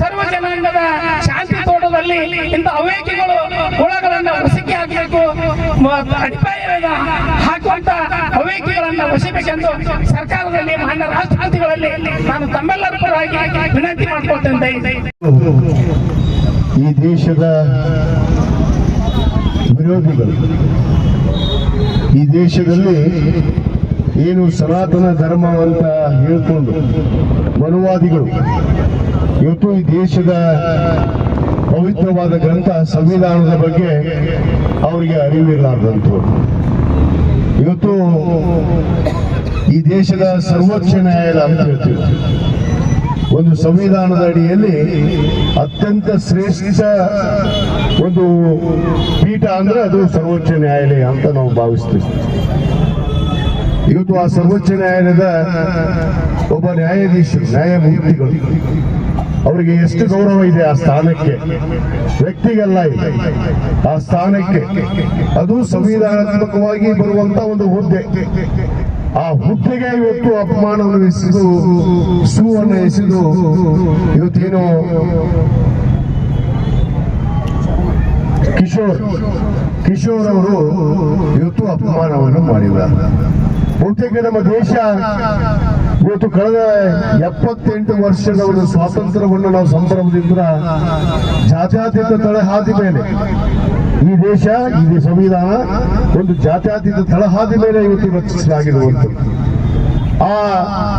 ಸರ್ವ ಜನಾಂಗದ ಶಾಂತಿ ತೋಟದಲ್ಲಿ ಇಂಥ ಅವೇಕಿಗಳು ಹುಳಗಳನ್ನ ಹೊಸಿಕೆ ಹಾಕಬೇಕು ಅಡಿಪಾಯದ ಹಾಕುವಂತ ಅವೇಕಿಗಳನ್ನ ಹೊಸಿಬೇಕೆಂದು ಸರ್ಕಾರದಲ್ಲಿ, ಮಾನ್ಯ ರಾಷ್ಟ್ರಪತಿಗಳಲ್ಲಿ ನಾನು ತಮ್ಮೆಲ್ಲರ ಪರವಾಗಿ ವಿನಂತಿ ಮಾಡ್ಕೊಳ್ತೇನೆ. ಈ ದೇಶದ ವಿರೋಧಿಗಳು, ಈ ದೇಶದಲ್ಲಿ ಏನು ಸನಾತನ ಧರ್ಮ ಅಂತ ಹೇಳ್ಕೊಂಡು ಮನುವಾದಿಗಳು ಇವತ್ತು ಈ ದೇಶದ ಪವಿತ್ರವಾದ ಗ್ರಂಥ ಸಂವಿಧಾನದ ಬಗ್ಗೆ ಅವರಿಗೆ ಅರಿವಿರಲಾರ್ದಂಥವ್ರು ಇವತ್ತು ಈ ದೇಶದ ಸರ್ವೋಚ್ಚ ನ್ಯಾಯಾಲಯ ಅಂತ ಹೇಳ್ತೀವಿ. ಒಂದು ಸಂವಿಧಾನದ ಅಡಿಯಲ್ಲಿ ಅತ್ಯಂತ ಶ್ರೇಷ್ಠ ಒಂದು ಪೀಠ ಅಂದ್ರೆ ಅದು ಸರ್ವೋಚ್ಚ ನ್ಯಾಯಾಲಯ ಅಂತ ನಾವು ಭಾವಿಸ್ತೀವಿ. ಇವತ್ತು ಆ ಸರ್ವೋಚ್ಚ ನ್ಯಾಯಾಲಯದ ಒಬ್ಬ ನ್ಯಾಯಾಧೀಶರು, ನ್ಯಾಯಮೂರ್ತಿಗಳು. ಅವರಿಗೆ ಎಷ್ಟು ಗೌರವ ಇದೆ ಆ ಸ್ಥಾನಕ್ಕೆ? ವ್ಯಕ್ತಿಗೆಲ್ಲ ಇದೆ ಆ ಸ್ಥಾನಕ್ಕೆ ಅದು ಸಂವಿಧಾನಾತ್ಮಕವಾಗಿ ಬರುವಂತ ಒಂದು ಹುದ್ದೆ. ಆ ಹುದ್ದೆಗೆ ಇವತ್ತು ಅಪಮಾನವನ್ನು ಎಸೆದು, ಸುವನ್ನು ಎಸೆದು, ಇವತ್ತೇನು ಕಿಶೋರ್. ಕಿಶೋರ್ ಅವರು ಇವತ್ತು ಅಪಮಾನವನ್ನು ಮಾಡಿದ್ದಾರೆ ಬಹುತೇಕ ನಮ್ಮ ದೇಶ ಇವತ್ತು ಕಳೆದ ಎಪ್ಪತ್ತೆಂಟು ವರ್ಷದ ಒಂದು ಸ್ವಾತಂತ್ರ್ಯವನ್ನು ನಾವು ಸಂಭ್ರಮದಿಂದ ಜಾತ್ಯಾತೀತ ತಳಹಾದಿ ಮೇಲೆ ಈ ದೇಶ ಈ ಸಂವಿಧಾನ ಒಂದು ಜಾತ್ಯಾತೀತ ತಳಹಾದಿ ಮೇಲೆ ಇವತ್ತು ರಚಿಸಲಾಗಿರುವಂಥದ್ದು. ಆ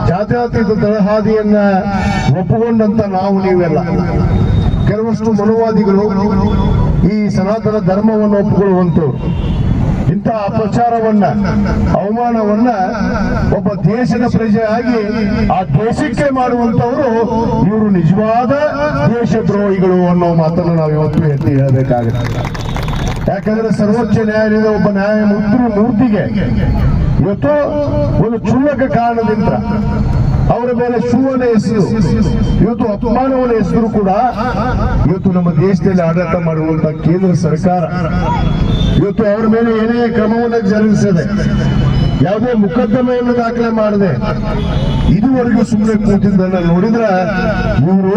ಜಾತ್ಯಾತೀತ ತಳಹಾದಿಯನ್ನ ಒಪ್ಪಿಕೊಂಡಂತ ನಾವು ನೀವೆಲ್ಲ. ಕೆಲವಷ್ಟು ಮನುವಾದಿಗಳು ಈ ಸನಾತನ ಧರ್ಮವನ್ನು ಒಪ್ಪಿಕೊಳ್ಳುವಂತ ಇಂಥ ಅಪಚಾರವನ್ನ ಅವಮಾನವನ್ನ ಒಬ್ಬ ದೇಶದ ಪ್ರಜೆಯಾಗಿ ಆ ದೇಶಕ್ಕೆ ಮಾಡುವಂತವರು ಇವರು ನಿಜವಾದ ದೇಶದ್ರೋಹಿಗಳು ಅನ್ನೋ ಮಾತನ್ನು ನಾವು ಇವತ್ತು ಎತ್ತಿ ಹೇಳಬೇಕಾಗುತ್ತೆ. ಯಾಕಂದ್ರೆ ಸರ್ವೋಚ್ಚ ನ್ಯಾಯಾಲಯದ ಒಬ್ಬ ನ್ಯಾಯಮೂರ್ತಿ ಮೂರ್ತಿಗೆ ಇವತ್ತು ಒಂದು ಚುಲ್ಲಕ ಕಾರಣದಿಂದ ಅವರ ಮೇಲೆ ಶೂವನ ಹೆಸರು ಇವತ್ತು ಅಪಮಾನವನ್ನ ಹೆಸರು ಕೂಡ ಇವತ್ತು ನಮ್ಮ ದೇಶದಲ್ಲಿ ಆಡಳಿತ ಮಾಡುವಂತ ಕೇಂದ್ರ ಸರ್ಕಾರ. ಇವತ್ತು ಅವರ ಮೇಲೆ ಏನೇ ಕ್ರಮವನ್ನು ಜರುಗಿಸದೆ ಯಾವುದೇ ಮುಕದ್ದಮೆಯನ್ನು ದಾಖಲೆ ಮಾಡದೆ ಇದುವರೆಗೂ ಸುಮ್ಮನೆ ಕೂತಿದ್ದನ್ನು ನೋಡಿದ್ರೆ ಇವರು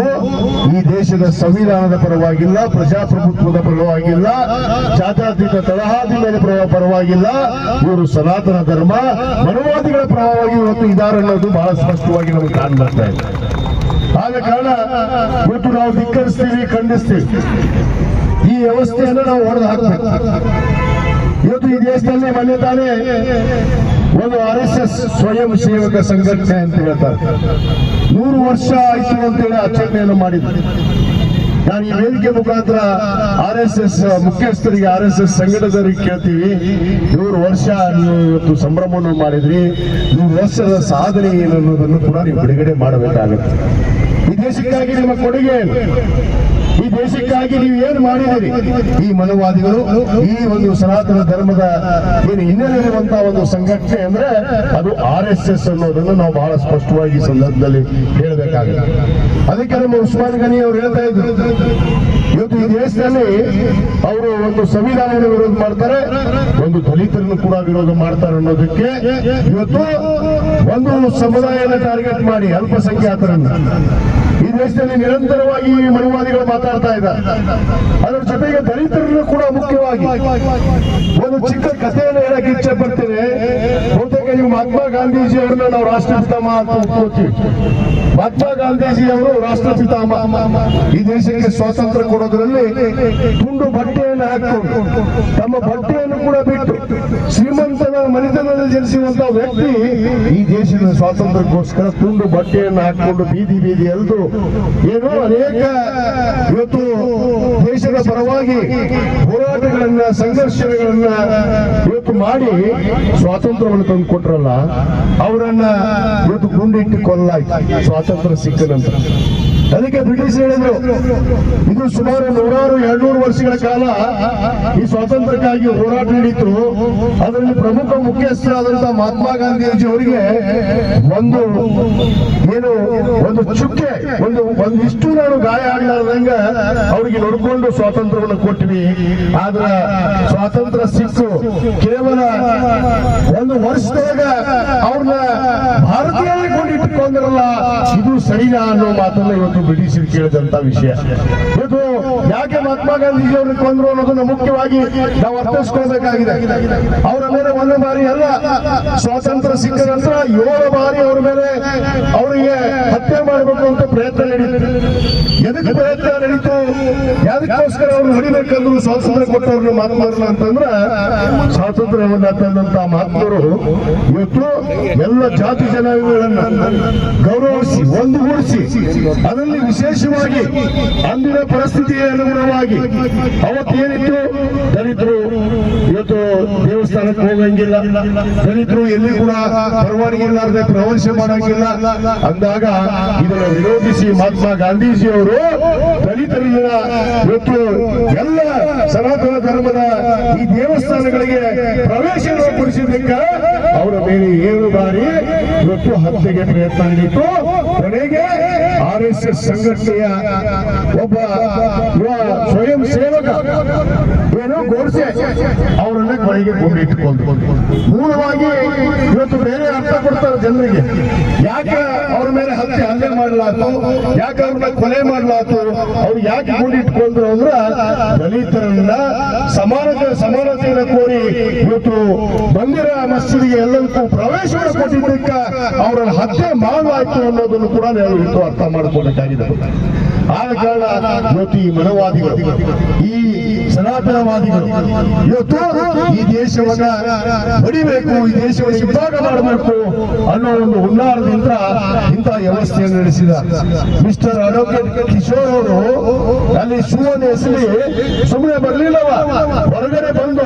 ಈ ದೇಶದ ಸಂವಿಧಾನದ ಪರವಾಗಿಲ್ಲ, ಪ್ರಜಾಪ್ರಭುತ್ವದ ಪರವಾಗಿಲ್ಲ, ಜಾತ್ಯತೀತ ಮೇಲೆ ಪರ- ಪರವಾಗಿಲ್ಲ, ಇವರು ಸನಾತನ ಧರ್ಮ, ಮನುವಾದಿಗಳ ಪರವಾಗಿ ಇವತ್ತು ಇದಾರೆ ಅನ್ನೋದು ಬಹಳ ಸ್ಪಷ್ಟವಾಗಿ ನಮಗೆ ಕಾಣ್ ಬರ್ತಾ ಇದೆ. ಆದ ಕಾರಣ ಇವತ್ತು ನಾವು ಧಿಕ್ಕರಿಸ್ತೀವಿ, ಖಂಡಿಸ್ತೀವಿ. ಈ ವ್ಯವಸ್ಥೆಯನ್ನು ನಾವು ಹೊಡೆದು ಹಾಕಬೇಕು. ಈ ದೇಶದಲ್ಲಿ ಮೊನ್ನೆ ಒಂದು ಆರ್ ಎಸ್ ಎಸ್ ಸ್ವಯಂ ಸೇವಕ ಸಂಘಟನೆ ಅಂತ ಹೇಳ್ತಾರೆ. ನೂರು ವರ್ಷ ಆಯ್ತು ಅಂತೇಳಿ ಆಚರಣೆಯನ್ನು ಮಾಡಿದ್ದು ನಾನು ಈ ವೇದಿಕೆ ಮುಖಾಂತರ ಆರ್ ಎಸ್ ಎಸ್ ಮುಖ್ಯಸ್ಥರಿಗೆ ಆರ್ ಎಸ್ ಎಸ್ ಸಂಘಟನೆಯವರಿಗೆ ಕೇಳ್ತೀವಿ. ನೂರು ವರ್ಷ ನೀವು ಇವತ್ತು ಸಂಭ್ರಮವನ್ನು ಮಾಡಿದ್ರಿ. ನೂರು ವರ್ಷದ ಸಾಧನೆ ಏನು ಅನ್ನೋದನ್ನು ಕೂಡ ನೀವು ಬಿಡುಗಡೆ ಮಾಡಬೇಕಾಗುತ್ತೆ. ಈ ದೇಶಕ್ಕಾಗಿ ನಿಮ್ಮ ಕೊಡುಗೆ ಈ ದೇಶಕ್ಕಾಗಿ ನೀವು ಏನು ಮಾಡಿದಿರಿ ಈ ಮನುವಾದಿಗಳು, ಈ ಒಂದು ಸನಾತನ ಧರ್ಮದ ಏನು ಹಿನ್ನೆಲೆ ಇರುವಂತಹ ಒಂದು ಸಂಘಟನೆ ಅಂದ್ರೆ ಅದು ಆರ್ ಎಸ್ ಎಸ್ ಅನ್ನೋದನ್ನು ನಾವು ಬಹಳ ಸ್ಪಷ್ಟವಾಗಿ ಸಂದರ್ಭದಲ್ಲಿ ಹೇಳಬೇಕಾಗಿದೆ. ಅದಕ್ಕೆ ನಮ್ಮ ಉಸ್ಮಾನ್ ಗನಿ ಅವರು ಹೇಳ್ತಾ ಇದ್ರು. ಇವತ್ತು ಈ ದೇಶದಲ್ಲಿ ಅವರು ಒಂದು ಸಂವಿಧಾನವನ್ನು ವಿರೋಧ ಮಾಡ್ತಾರೆ, ಒಂದು ದಲಿತರನ್ನು ಕೂಡ ವಿರೋಧ ಮಾಡ್ತಾರೆ ಅನ್ನೋದಕ್ಕೆ ಇವತ್ತು ಒಂದು ಸಮುದಾಯನ ಟಾರ್ಗೆಟ್ ಮಾಡಿ ಅಲ್ಪಸಂಖ್ಯಾತರನ್ನು. ದೇಶದಲ್ಲಿ ನಿರಂತರವಾಗಿ ಮನುವಾದಿಗಳು ಮಾತಾಡ್ತಾ ಇದ್ದಾರೆ. ಅದರ ಜೊತೆಗೆ ದಲಿತರನ್ನು ಕೂಡ ಮುಖ್ಯವಾಗಿ ಒಂದು ಚಿಕ್ಕ ಕಥೆಯನ್ನು ಹೇಳಕ್ಕೆ ಇಚ್ಛೆ ಪಡ್ತೇನೆ. ಬಹುತೇಕ ನೀವು ಮಹಾತ್ಮ ಗಾಂಧೀಜಿ ಅವರನ್ನ ನಾವು ರಾಷ್ಟ್ರಪಿತಾಮ ಅಂತ ಒಪ್ಕೋತೀವಿ. ಮಹಾತ್ಮ ಗಾಂಧೀಜಿ ಅವರು ರಾಷ್ಟ್ರಪಿತಾಮ ಈ ದೇಶಕ್ಕೆ ಸ್ವಾತಂತ್ರ್ಯ ಕೊಡೋದ್ರಲ್ಲಿ ತುಂಡು ಬಟ್ಟೆಯನ್ನು ಹಾಕೊಂಡು ತಮ್ಮ ಬಟ್ಟೆಯನ್ನು ಕೂಡ ಬಿಟ್ಟು ಶ್ರೀಮಂತನ ಮನೆತನದಲ್ಲಿ ಜನಿಸಿದಂತ ವ್ಯಕ್ತಿ ಈ ದೇಶದ ಸ್ವಾತಂತ್ರ್ಯಕ್ಕೋಸ್ಕರ ತುಂಡು ಬಟ್ಟೆಯನ್ನು ಹಾಕೊಂಡು ಬೀದಿ ಬೀದಿ ಎಲ್ದು ಏನೋ ಅನೇಕ ಇವತ್ತು ದೇಶದ ಪರವಾಗಿ ಹೋರಾಟಗಳನ್ನ, ಸಂಘರ್ಷಗಳನ್ನ ಇವತ್ತು ಮಾಡಿ ಸ್ವಾತಂತ್ರ್ಯವನ್ನು ತಂದು ಕೊಟ್ರಲ್ಲ, ಅವರನ್ನ ಇವತ್ತು ಗುಂಡಿಟ್ಟು ಕೊಲ್ಲಾಯ್ತು. ಸ್ವಾತಂತ್ರ್ಯ ಸಿಕ್ಕ ನಂತರ. ಅದಕ್ಕೆ ಬ್ರಿಟಿಷ್ ಹೇಳಿದ್ರು, ಇದು ಸುಮಾರು ನೂರಾರು ಎರಡ್ನೂರು ವರ್ಷಗಳ ಕಾಲ ಈ ಸ್ವಾತಂತ್ರ್ಯಕ್ಕಾಗಿ ಹೋರಾಟ ನಡೀತು. ಅದರಲ್ಲಿ ಪ್ರಮುಖ ಮುಖ್ಯಸ್ಥರಾದಂತಹ ಮಹಾತ್ಮ ಗಾಂಧೀಜಿ ಅವರಿಗೆ ಒಂದು ಏನು, ಒಂದು ಚುಕ್ಕೆ, ಒಂದು, ಒಂದಿಷ್ಟು ನಾನು ಗಾಯ ಆಗಲಾರ್ದಂಗ ಅವರಿಗೆ ನೋಡ್ಕೊಂಡು ಸ್ವಾತಂತ್ರ್ಯವನ್ನು ಕೊಟ್ವಿ. ಆದ್ರ ಸ್ವಾತಂತ್ರ್ಯ ಸಿಕ್ಕು. ಕೇವಲ ಒಂದು ವರ್ಷದಾಗ ಅವ್ರನ್ನ ಭಾರತೀಯ ಕೊಂಡಿಟ್ಟುಕೊಂಡಿರಲ್ಲ ಇದು ಸರಿನಾ ಅನ್ನೋ ಮಾತನ್ನ ಇವತ್ತು ಬ್ರಿಟಿಷರು ಕೇಳಿದಂತ ವಿಷಯ. ಇದು ಯಾಕೆ ಮಹಾತ್ಮ ಗಾಂಧೀಜಿ ಅವ್ರನ್ನ ಕೊಂದ್ರು ಅನ್ನೋದನ್ನ ಮುಖ್ಯವಾಗಿ ನಾವು ಅರ್ಥೈಸ್ಕೊಳ್ಬೇಕಾಗಿದೆ. ಅವರ ಮೇಲೆ ಒಂದು ಬಾರಿ ಅಲ್ಲ, ಸ್ವಾತಂತ್ರ್ಯ ಸಿಕ್ಕ ನಂತರ ಏಳು ಬಾರಿ ಅವರ ಮೇಲೆ ಅವರಿಗೆ ಹತ್ಯೆ ಮಾಡಬೇಕು ಅಂತ ಪ್ರಯತ್ನ ನಡೀತು. ಎದಕ್ಕೆ ಪ್ರಯತ್ನ ನಡೀತು? ಯಾವುದಕ್ಕೋಸ್ಕರ ಅವ್ರು ಹೊಡಿಬೇಕಂದ್ರು ಸ್ವಾತಂತ್ರ್ಯ ಕೊಟ್ಟವ್ರನ್ನ ಮಹಾತ್ಮರನ್ನ ಅಂತಂದ್ರ, ಸ್ವಾತಂತ್ರ್ಯವನ್ನ ತಂದಂತ ಮಹಾತ್ಮರು ಇವತ್ತು ಎಲ್ಲ ಜಾತಿ ಜನಾಂಗಗಳನ್ನ ಗೌರವಿಸಿ, ಒಂದುಗೂಡಿಸಿ ಅದರಲ್ಲಿ ವಿಶೇಷವಾಗಿ ಅಂದಿನ ಪರಿಸ್ಥಿತಿಗೆ ಅನುಗುಣವಾಗಿ ಅವತ್ತೇನಿತ್ತು ದಲಿತರು ಇವತ್ತು ದೇವಸ್ಥಾನಕ್ಕೆ ಹೋಗಂಗಿಲ್ಲ ದಲಿತರು ಎಲ್ಲಿ ಕೂಡ ಪರವಾನಗಿ ಇಲ್ಲಾರ್ದೆ ಪ್ರವೇಶ ಮಾಡಂಗಿಲ್ಲ. ಅಂದಾಗ ಇದನ್ನು ವಿರೋಧಿಸಿ ಮಹಾತ್ಮ ಗಾಂಧೀಜಿ ಅವರು ದಲಿತರನ್ನ ಇವತ್ತು ಎಲ್ಲ ಸನಾತನ ಧರ್ಮದ ಈ ದೇವಸ್ಥಾನಗಳಿಗೆ ಪ್ರವೇಶ ಕೊಡಿಸಿದ್ದಕ್ಕ ಅವರ ಮೇಲೆ ಏಳು ಬಾರಿ ಇವತ್ತು ಹತ್ಯೆಗೆ ಪ್ರಯತ್ನ ನೀಡಿತ್ತು ಕೊನೆಗೆ ಆರ್ ಎಸ್ ಎಸ್ ಸಂಘಟನೆಯ ಒಬ್ಬ ಸ್ವಯಂ ಸೇವಕ ಗೋಡ್ಸೆ ಅವರನ್ನ ಕೊನೆಗೆ ಕೊಂಡಿಟ್ಟುಕೊಂಡು ಮೂಲವಾಗಿ ಇವತ್ತು ಬೇರೆ ಅರ್ಥ ಕೊಡ್ತಾರೆ ಜನರಿಗೆ. ಯಾಕೆ ಅವ್ರ ಮೇಲೆ ಹತ್ಯೆ ಹಲ್ಲೆ ಮಾಡಲಾತು? ಯಾಕೆ ಅವ್ರನ್ನ ಕೊಲೆ ಮಾಡಲಾತು? ಅವ್ರು ಯಾಕೆ ಕೊಂಡಿಟ್ಕೊಂಡ್ರು ಅಂದ್ರ ದಲಿತರನ್ನ ಸಮಾನತೆ, ಸಮಾನತೆಯನ್ನು ಕೋರಿ ಇವತ್ತು ಮಂದಿರ ಮಸೀದಿಗೆ ಎಲ್ಲರಿಗೂ ಪ್ರವೇಶ ಕೊಟ್ಟಿದ್ದಕ್ಕ ಅವರನ್ನ ಹತ್ಯೆ ಮಾಡಲಾಯ್ತು ಅನ್ನೋದನ್ನು ಕೂಡ ನಾವು ಇವತ್ತು ಅರ್ಥ ಮಾಡ್ಕೊಳ್ಬೇಕಾಗಿದೆ. ಆದ ಕಾರಣ ಇವತ್ತು ಈ ಮನವಾದಿಗಳು, ಈ ಸನಾತನವಾದಿಗಳು. ಇವತ್ತು ಈ ದೇಶವನ್ನ ಹೊಡಿಬೇಕು, ಈ ದೇಶವನ್ನು ವಿಭಾಗ ಮಾಡಬೇಕು ಅನ್ನೋ ಒಂದು ಹುನ್ನಾರದಿಂದ ಇಂತಹ ವ್ಯವಸ್ಥೆಯನ್ನು ನಡೆಸಿದ ಮಿಸ್ಟರ್ ಅಡ್ವೊಕೇಟ್ ಕಿಶೋರ್ ಅವರು. ಅಲ್ಲಿ ಶಿವನ ಹೆಸರಿ ಸುಮ್ಮನೆ ಬರಲಿಲ್ಲವ. ಹೊರಗಡೆ ಬಂದು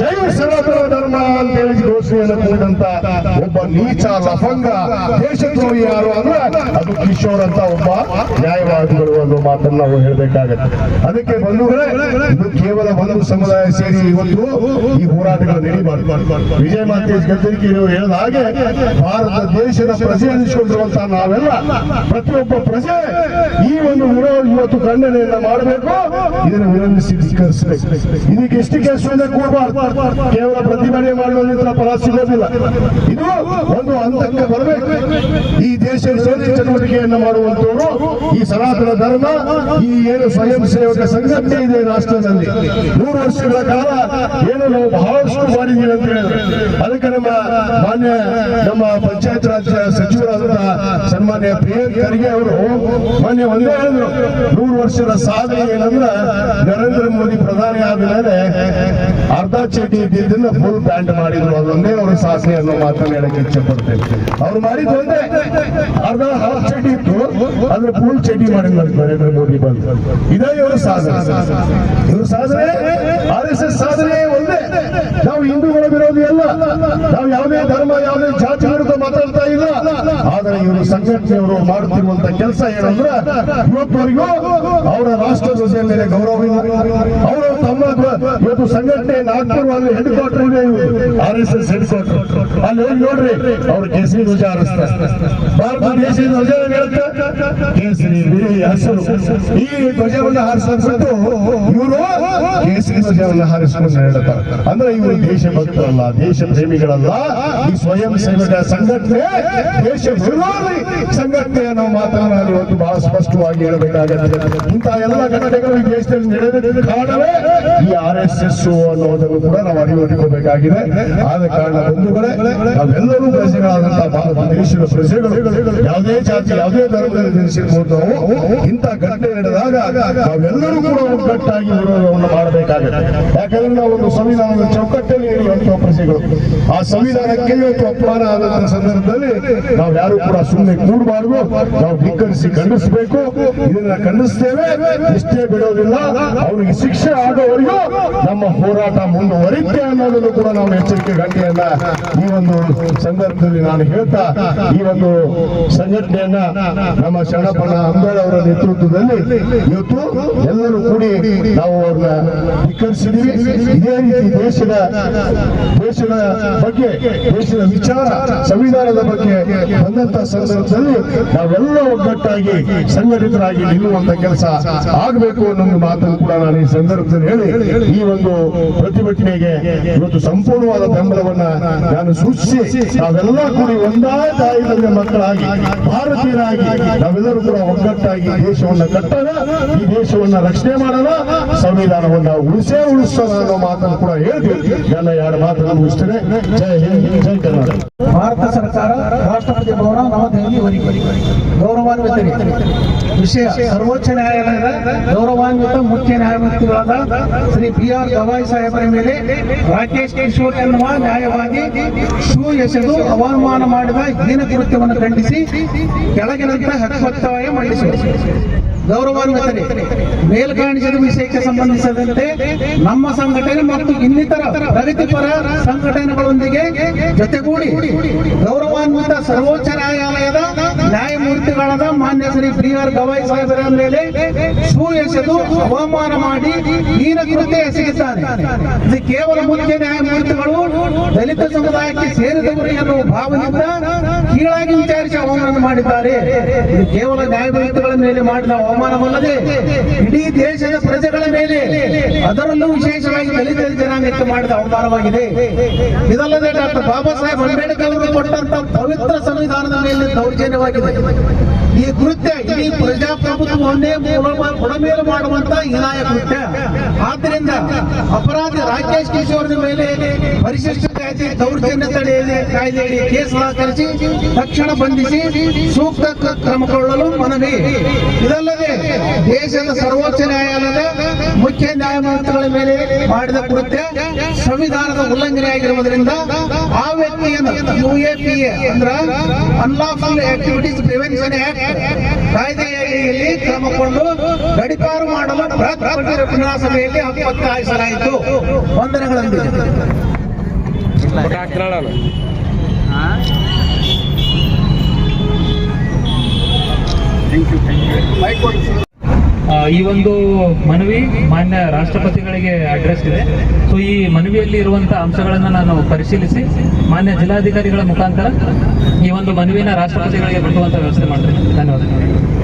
ಜೈ ಸನಾತನ ಧರ್ಮ ಅಂತ ಹೇಳಿ ಘೋಷಣೆಯನ್ನು ಕೂಡಿದಂತ ಒಬ್ಬ ನೀಚ ಲಫಂಗ ದೇಶದ್ರೋಹಿ ಯಾರು ಅಂದ್ರೆ ಅದು ಕಿಶೋರ್ ಅಂತ ಒಬ್ಬ ನ್ಯಾಯವಾದಿಗಳು ಅನ್ನೋ ಮಾತನ್ನು ನಾವು ಹೇಳಬೇಕಾಗತ್ತೆ. ಅದಕ್ಕೆ ಬಂಧುಗಳೇ ಕೇವಲ ಒಂದು ಸಮುದಾಯ ಸೇರಿ ಇವತ್ತು ಈ ಹೋರಾಟಗಳು ನಡೀಬಾರ್ದು. ವಿಜಯ ಮಾತೇಶ್ ಗದ್ದರಿಕೆ ನೀವು ಹೇಳಿದ ಹಾಗೆ ಭಾರತ ದೇಶದ ಪ್ರಜೆ ನಾವೆಲ್ಲ ಪ್ರತಿಯೊಬ್ಬ ಪ್ರಜೆ ಈ ಒಂದು ವಿರೋಧ ಇವತ್ತು ಖಂಡನೆಯನ್ನ ಮಾಡಬೇಕು. ಇದನ್ನು ವಿರೋಧಿಸಿ ಇದಕ್ಕೆ ಎಷ್ಟು ಕೆಲಸ ಕೇವಲ ಪ್ರತಿಭಟನೆ ಮಾಡುವುದರಿಂದ ಫಲ ಸಿಗೋದಿಲ್ಲ. ಇದು ಒಂದು ಹಂತಕ್ಕೆ ಬರಬೇಕು. ಈ ದೇಶ ಚಟುವಟಿಕೆಯನ್ನ ಮಾಡುವಂತವರು ಈ ಸನಾತನ ಧರ್ಮ, ಈ ಏನು ಸ್ವಯಂ ಸೇವಕ ಸಂಘಟನೆ ಇದೆ ರಾಷ್ಟ್ರದಲ್ಲಿ. ನೂರು ವರ್ಷಗಳ ಕಾಲ ಏನು ನಾವು ಬಹಳಷ್ಟು ಮಾಡಿದ್ದೀವಿ ಅಂತ ಹೇಳಿದ್ರು. ಅದಕ್ಕೆ ನಮ್ಮ ಮಾನ್ಯ, ನಮ್ಮ ಪಂಚಾಯತ್ ರಾಜ್ ಸಚಿವರಾದಂತಹ ಸನ್ಮಾನ್ಯ ಪ್ರಿಯಾಂಕ್ ಖರ್ಗೆ ಅವರು ಮಾನ್ಯ ಒಂದೇ ಹೇಳಿದ್ರು, ನೂರು ವರ್ಷದ ಸಾಧನೆ ಏನಂದ್ರೆ ನರೇಂದ್ರ ಮೋದಿ ಪ್ರಧಾನಿ ಆದ ಮೇಲೆ ಅರ್ಧ ಚೀಟಿ ಇದ್ದಿದ್ದನ್ನ ಫುಲ್ ಪ್ಯಾಂಟ್ ಮಾಡಿದ್ರು. ಅದೊಂದೇ ಅವರ ಸಾಧನೆ ಅನ್ನೋ ಮಾತನ್ನ ಹೇಳಕ್ಕೆ ಇಚ್ಛೆ ಪಡ್ತೇನೆ ಅವ್ರು ಮಾಡಿದ್ದು ಒಂದೇ. ಅರ್ಧ ಹಾಫ್ ಚಟಿ ಇತ್ತು ಅದ್ರ ಫುಲ್ ಚಟಿ ಮಾಡಿದ್ರು ನರೇಂದ್ರ ಮೋದಿ ಬಂದು. ಇದೇ ಇವರು ಸಾಧನೆ. ಇವ್ರ ಸಾಧನೆ, ಆರ್ ಎಸ್ ಎಸ್ ಸಾಧನೆ ಒಂದೇ. ನಾವು ಹಿಂದೂಗಳ ವಿರೋಧಿ ಅಲ್ಲ. ನಾವು ಯಾವುದೇ ಧರ್ಮ, ಯಾವುದೇ ಜಾತಿ ವಿರುದ್ಧ ಮಾತಾಡ್ತಾ ಇಲ್ಲ. ಸಂಘಟನೆಯವರು ಮಾಡುತ್ತಿರುವಂತ ಕೆಲಸ ಏನಂದ್ರೆ ಇವತ್ತವರೆಗೂ ಅವರ ರಾಷ್ಟ್ರ ಧ್ವಜದ ಮೇಲೆ ಗೌರವ ಇಲ್ಲ ಅವರು ತಮ್ಮ ಇವತ್ತು ಸಂಘಟನೆ ನಾಗ್ಪುರ್ ಅಲ್ಲಿ headquarter R S S headquarter. ಅಲ್ಲಿ ಹೋಗಿ ನೋಡ್ರಿ, ಅವ್ರು ಕೇಸರಿ ಧ್ವಜ ಹಾರಿಸ್ತಾರೆ. ಭಾರತ ದೇಶದ ಧ್ವಜ ಹೇಳುತ್ತೆ? ಕೇಸರಿ ಬಿಳಿ ಹಸಿರು. ಈ ಧ್ವಜವನ್ನು ಹಾರಿಸ್ಬಿಟ್ಟು ಇವರು ಕೇಸರಿ ಧ್ವಜವನ್ನು ಹಾರಿಸ್ಕೊಂಡು ಹೇಳ್ತಾರೆ ಅಂದ್ರೆ ಇವರು ದೇಶ ಭಕ್ತರಲ್ಲ, ದೇಶ ಪ್ರೇಮಿಗಳಲ್ಲ. ಈ ಸ್ವಯಂ ಸೇವಕ ಸಂಘಟನೆ ದೇಶ ವಿರೋಧಿ. ಸಂಘಟನೆ ಅನ್ನೋ ಮಾತನ್ನ ನಾನು ಇವತ್ತು ಬಹಳ ಸ್ಪಷ್ಟವಾಗಿ ಹೇಳಬೇಕಾಗುತ್ತೆ. ಇಂತಹ ಎಲ್ಲ ಘಟನೆಗಳು ಈ ದೇಶದಲ್ಲಿ ನಡೆದಿದ್ದ ಕಾರಣವೇ ಈ ಆರ್ ಎಸ್ ಎಸ್ ಅನ್ನೋದನ್ನು ಕೂಡ ನಾವು ಅರಿವಿಟ್ಕೋಬೇಕಾಗಿದೆ ಆದ ಕಾರಣ ಬಂಧುಗಳೇ, ನಾವೆಲ್ಲರೂ ಪ್ರಜೆಗಳಾದಂತಹ ದೇಶದ ಪ್ರಜೆಗಳು, ಯಾವುದೇ ಜಾತಿ, ಯಾವುದೇ ಧರ್ಮದಲ್ಲಿ ತಿಳಿಸಿರ್ಬೋದು ನಾವು ಇಂತಹ ಘಟನೆ ನಡೆದಾಗ ನಾವೆಲ್ಲರೂ ಕೂಡ ಒಗ್ಗಟ್ಟಾಗಿ ವಿರೋಧವನ್ನು ಮಾಡಬೇಕಾಗುತ್ತೆ. ಯಾಕಂದ್ರೆ ನಾವು ಒಂದು ಸಂವಿಧಾನದ ಚೌಕಟ್ಟಲ್ಲಿ ಇರುವಂತಹ ಪ್ರಜೆಗಳು. ಆ ಸಂವಿಧಾನಕ್ಕೆ ಇವತ್ತು ಅಪಮಾನ ಆದಂತಹ ಸಂದರ್ಭದಲ್ಲಿ ನಾವು ಯಾರು ಕೂಡ ಸುಮ್ಮನೆ ಕೂಡಬಾರ್ದು ನಾವು ಧಿಕ್ಕರಿಸಿ ಖಂಡಿಸಬೇಕು. ಇದನ್ನ ಖಂಡಿಸ್ತೇವೆ. ಇಷ್ಟೇ ಬಿಡೋದಿಲ್ಲ. ಅವರಿಗೆ ಶಿಕ್ಷೆ ಆಗೋವರೆಗೂ ನಮ್ಮ ಹೋರಾಟ ಮುಂದುವರಿಕೆ ಅನ್ನೋದನ್ನು ಕೂಡ ನಾವು ಎಚ್ಚರಿಕೆ ಗಂಟೆಯನ್ನ ಈ ಒಂದು ಸಂದರ್ಭದಲ್ಲಿ ನಾನು ಹೇಳ್ತಾ, ಈ ಒಂದು ಸಂಘಟನೆಯನ್ನ ನಮ್ಮ ಶರಣಪ್ಪನ ಅಂಬೇಡ್ ಅವರ ನೇತೃತ್ವದಲ್ಲಿ ಇವತ್ತು ಎಲ್ಲರೂ ಕೂಡಿ ನಾವು ಅವ್ರನ್ನ ಧಿಕ್ಕರಿಸಿದೀವಿ ಇದೇ ರೀತಿ ದೇಶದ ದೇಶದ ಬಗ್ಗೆ, ದೇಶದ ವಿಚಾರ, ಸಂವಿಧಾನದ ಬಗ್ಗೆ ಬಂದಂತ ಸಂದರ್ಭದಲ್ಲಿ ನಾವೆಲ್ಲ ಒಗ್ಗಟ್ಟಾಗಿ ಸಂಘಟಿತರಾಗಿ ನಿಲ್ಲುವಂತ ಕೆಲಸ ಆಗಬೇಕು ಅನ್ನೋ ಒಂದು ಮಾತನ್ನು ಕೂಡ ನಾನು ಈ ಸಂದರ್ಭದಲ್ಲಿ ಹೇಳಿ ಈ ಒಂದು ಪ್ರತಿಭಟನೆಗೆ ಇವತ್ತು ಸಂಪೂರ್ಣವಾದ ಬೆಂಬಲವನ್ನ ನಾನು ಸೂಚಿಸಿ ನಾವೆಲ್ಲ ಕೂಡಿ ಒಂದಾದ ತಾಯಿಯ ಮಕ್ಕಳಾಗಿ, ಭಾರತೀಯರಾಗಿ ನಾವೆಲ್ಲರೂ ಕೂಡ ಒಗ್ಗಟ್ಟಾಗಿ ದೇಶವನ್ನ ಕಟ್ಟೋಣ, ಈ ದೇಶವನ್ನ ರಕ್ಷಣೆ ಮಾಡೋಣ, ಸಂವಿಧಾನವನ್ನ ಉಳಿಸೇ ಉಳಿಸೋಣ ಅನ್ನೋ ಮಾತನ್ನು ಕೂಡ ಹೇಳಿ ನನ್ನ ಎರಡು ಮಾತನ್ನು ಮುಗಿಸ್ತೇನೆ. ಜೈ ಹಿಂದ್, ಜೈ ಕರ್ನಾಟಕ. ಭಾರತ ಸರ್ಕಾರ ರಾಷ್ಟ್ರಪತಿ ಭವನ ನವದೆಹಲಿ. ಗೌರವಾನ್ವಿತ ವಿಷಯ ಸರ್ವೋಚ್ಚ ನ್ಯಾಯಾಲಯದ ಗೌರವಾನ್ವಿತ ಮುಖ್ಯ ನ್ಯಾಯಮೂರ್ತಿಗಳಾದ ಶ್ರೀ ಬಿ ಆರ್ ಗವಾಯಿ ಸಾಹೇಬರ ಮೇಲೆ ರಾಕೇಶ್ ಕಿಶೋರ್ ಎನ್ನುವ ನ್ಯಾಯವಾದಿ ಶೂ ಎಸೆದು ಅವಮಾನ ಮಾಡಿದ ಹೀನ ಕೃತ್ಯವನ್ನು ಖಂಡಿಸಿ ಕೆಳಗಿನಂತ ಹಕ್ಕೊತ್ತಾಯ ಮಂಡಿಸಿದೆ ಗೌರವಾನ್ವಿತರೆ ಮೇಲ್ಕಾಣಿಸಿದ ವಿಷಯಕ್ಕೆ ಸಂಬಂಧಿಸಿದಂತೆ ನಮ್ಮ ಸಂಘಟನೆ ಮತ್ತು ಇನ್ನಿತರ ಪ್ರಗತಿಪರ ಸಂಘಟನೆಗಳೊಂದಿಗೆ ಜೊತೆಗೂಡಿ ಗೌರವಾನ್ವಿತ ಸರ್ವೋಚ್ಚ ನ್ಯಾಯಾಲಯದ ನ್ಯಾಯಮೂರ್ತಿಗಳಾದ ಮಾನ್ಯ ಶ್ರೀ ಪ್ರಿಯರ್ ಗವಾಯಿ ಸಾಹೇಬರ ಮೇಲೆ ಶೂ ಎಸೆದು ಅವಮಾನ ಮಾಡಿ ಹೀನ ಕೃತ್ಯ ಎಸಗಿದ್ದಾರೆ. ಇದು ಕೇವಲ ಮುಖ್ಯ ನ್ಯಾಯಮೂರ್ತಿಗಳು ದಲಿತ ಸಮುದಾಯಕ್ಕೆ ಸೇರಿದವರು ಎನ್ನುವ ಭಾವನೆಯಿಂದ ಕೀಳಾಗಿ ವಿಚಾರಿಸಿ ಅವಮಾನ ಮಾಡಿದ್ದಾರೆ. ಇದು ಕೇವಲ ನ್ಯಾಯಮೂರ್ತಿಗಳ ಮೇಲೆ ಮಾಡಿದ ಅವಮಾನವಲ್ಲದೆ ಇಡೀ ದೇಶದ ಪ್ರಜೆಗಳ ಮೇಲೆ ಅದರಲ್ಲೂ ವಿಶೇಷವಾಗಿ ದಲಿತ ಜನಾಂಗಕ್ಕೆ ಮಾಡಿದ ಅವಮಾನವಾಗಿದೆ. ಇದಲ್ಲದೆ ಡಾಕ್ಟರ್ ಬಾಬಾ ಸಾಹೇಬ್ ಅಂಬೇಡ್ಕರ್ ಅವರು ಕೊಟ್ಟಂತ ಪವಿತ್ರ ಸಂವಿಧಾನದ ಮೇಲೆ vaya, vaya, vaya. ಈ ಕೃತ್ಯ ಇಡೀ ಪ್ರಜಾಪ್ರಭುತ್ವವನ್ನೇ ಮೂಲ- ಬುಡಮೇಲು ಮಾಡುವಂತ ಹೀನಾಯ ಕೃತ್ಯ. ಆದ್ದರಿಂದ ಅಪರಾಧಿ ರಾಕೇಶ್ ಕಿಶೋರ್ ಮೇಲೆ ಪರಿಶಿಷ್ಟ ಜಾತಿ ದೌರ್ಜನ್ಯ ತಡೆ ಕಾಯ್ದೆಯಡಿ ಕೇಸ್ ದಾಖಲಿಸಿ ತಕ್ಷಣ ಬಂಧಿಸಿ ಸೂಕ್ತ ಕ್ರಮ ಕೊಳ್ಳಲು ಮನವಿ. ಇದಲ್ಲದೆ ದೇಶದ ಸರ್ವೋಚ್ಚ ನ್ಯಾಯಾಲಯದ ಮುಖ್ಯ ನ್ಯಾಯಮೂರ್ತಿಗಳ ಮೇಲೆ ಮಾಡಿದ ಕೃತ್ಯ ಸಂವಿಧಾನದ ಉಲ್ಲಂಘನೆ ಆಗಿರುವುದರಿಂದ ಆ ವ್ಯಕ್ತಿಯನ್ನು ಯುಎಪಿಎ ಅಂದ್ರ ಅನ್ಲಾಫುಲ್ ಆಕ್ಟಿವಿಟೀಸ್ ಪ್ರಿವೆನ್ಷನ್ ಆಕ್ಟ್ ಕಾಯ್ದೆಯ ಅಡಿಯಲ್ಲಿ ಕ್ರಮಕೊಂಡು ಗಡಿಪಾರು ಮಾಡಲು ಬೃಹತ್ ಹಕ್ಕು ಒತ್ತಾಯಿಸಲಾಯಿತು ವಂದನೆಗಳನ್ನು ವಂದನೆಗಳೊಂದಿಗೆ ಆ, ಈ ಒಂದು ಮನವಿ ಮಾನ್ಯ ರಾಷ್ಟ್ರಪತಿಗಳಿಗೆ ಅಡ್ರೆಸ್ ಇದೆ. ಸೊ ಈ ಮನವಿಯಲ್ಲಿ ಇರುವಂತಹ ಅಂಶಗಳನ್ನು ನಾನು ಪರಿಶೀಲಿಸಿ ಮಾನ್ಯ ಜಿಲ್ಲಾಧಿಕಾರಿಗಳ ಮುಖಾಂತರ ಈ ಒಂದು ಮನವಿನ ರಾಷ್ಟ್ರಪತಿಗಳಿಗೆ ಬಿಡುವಂತ ವ್ಯವಸ್ಥೆ ಮಾಡ್ತೀನಿ. ಧನ್ಯವಾದಗಳು.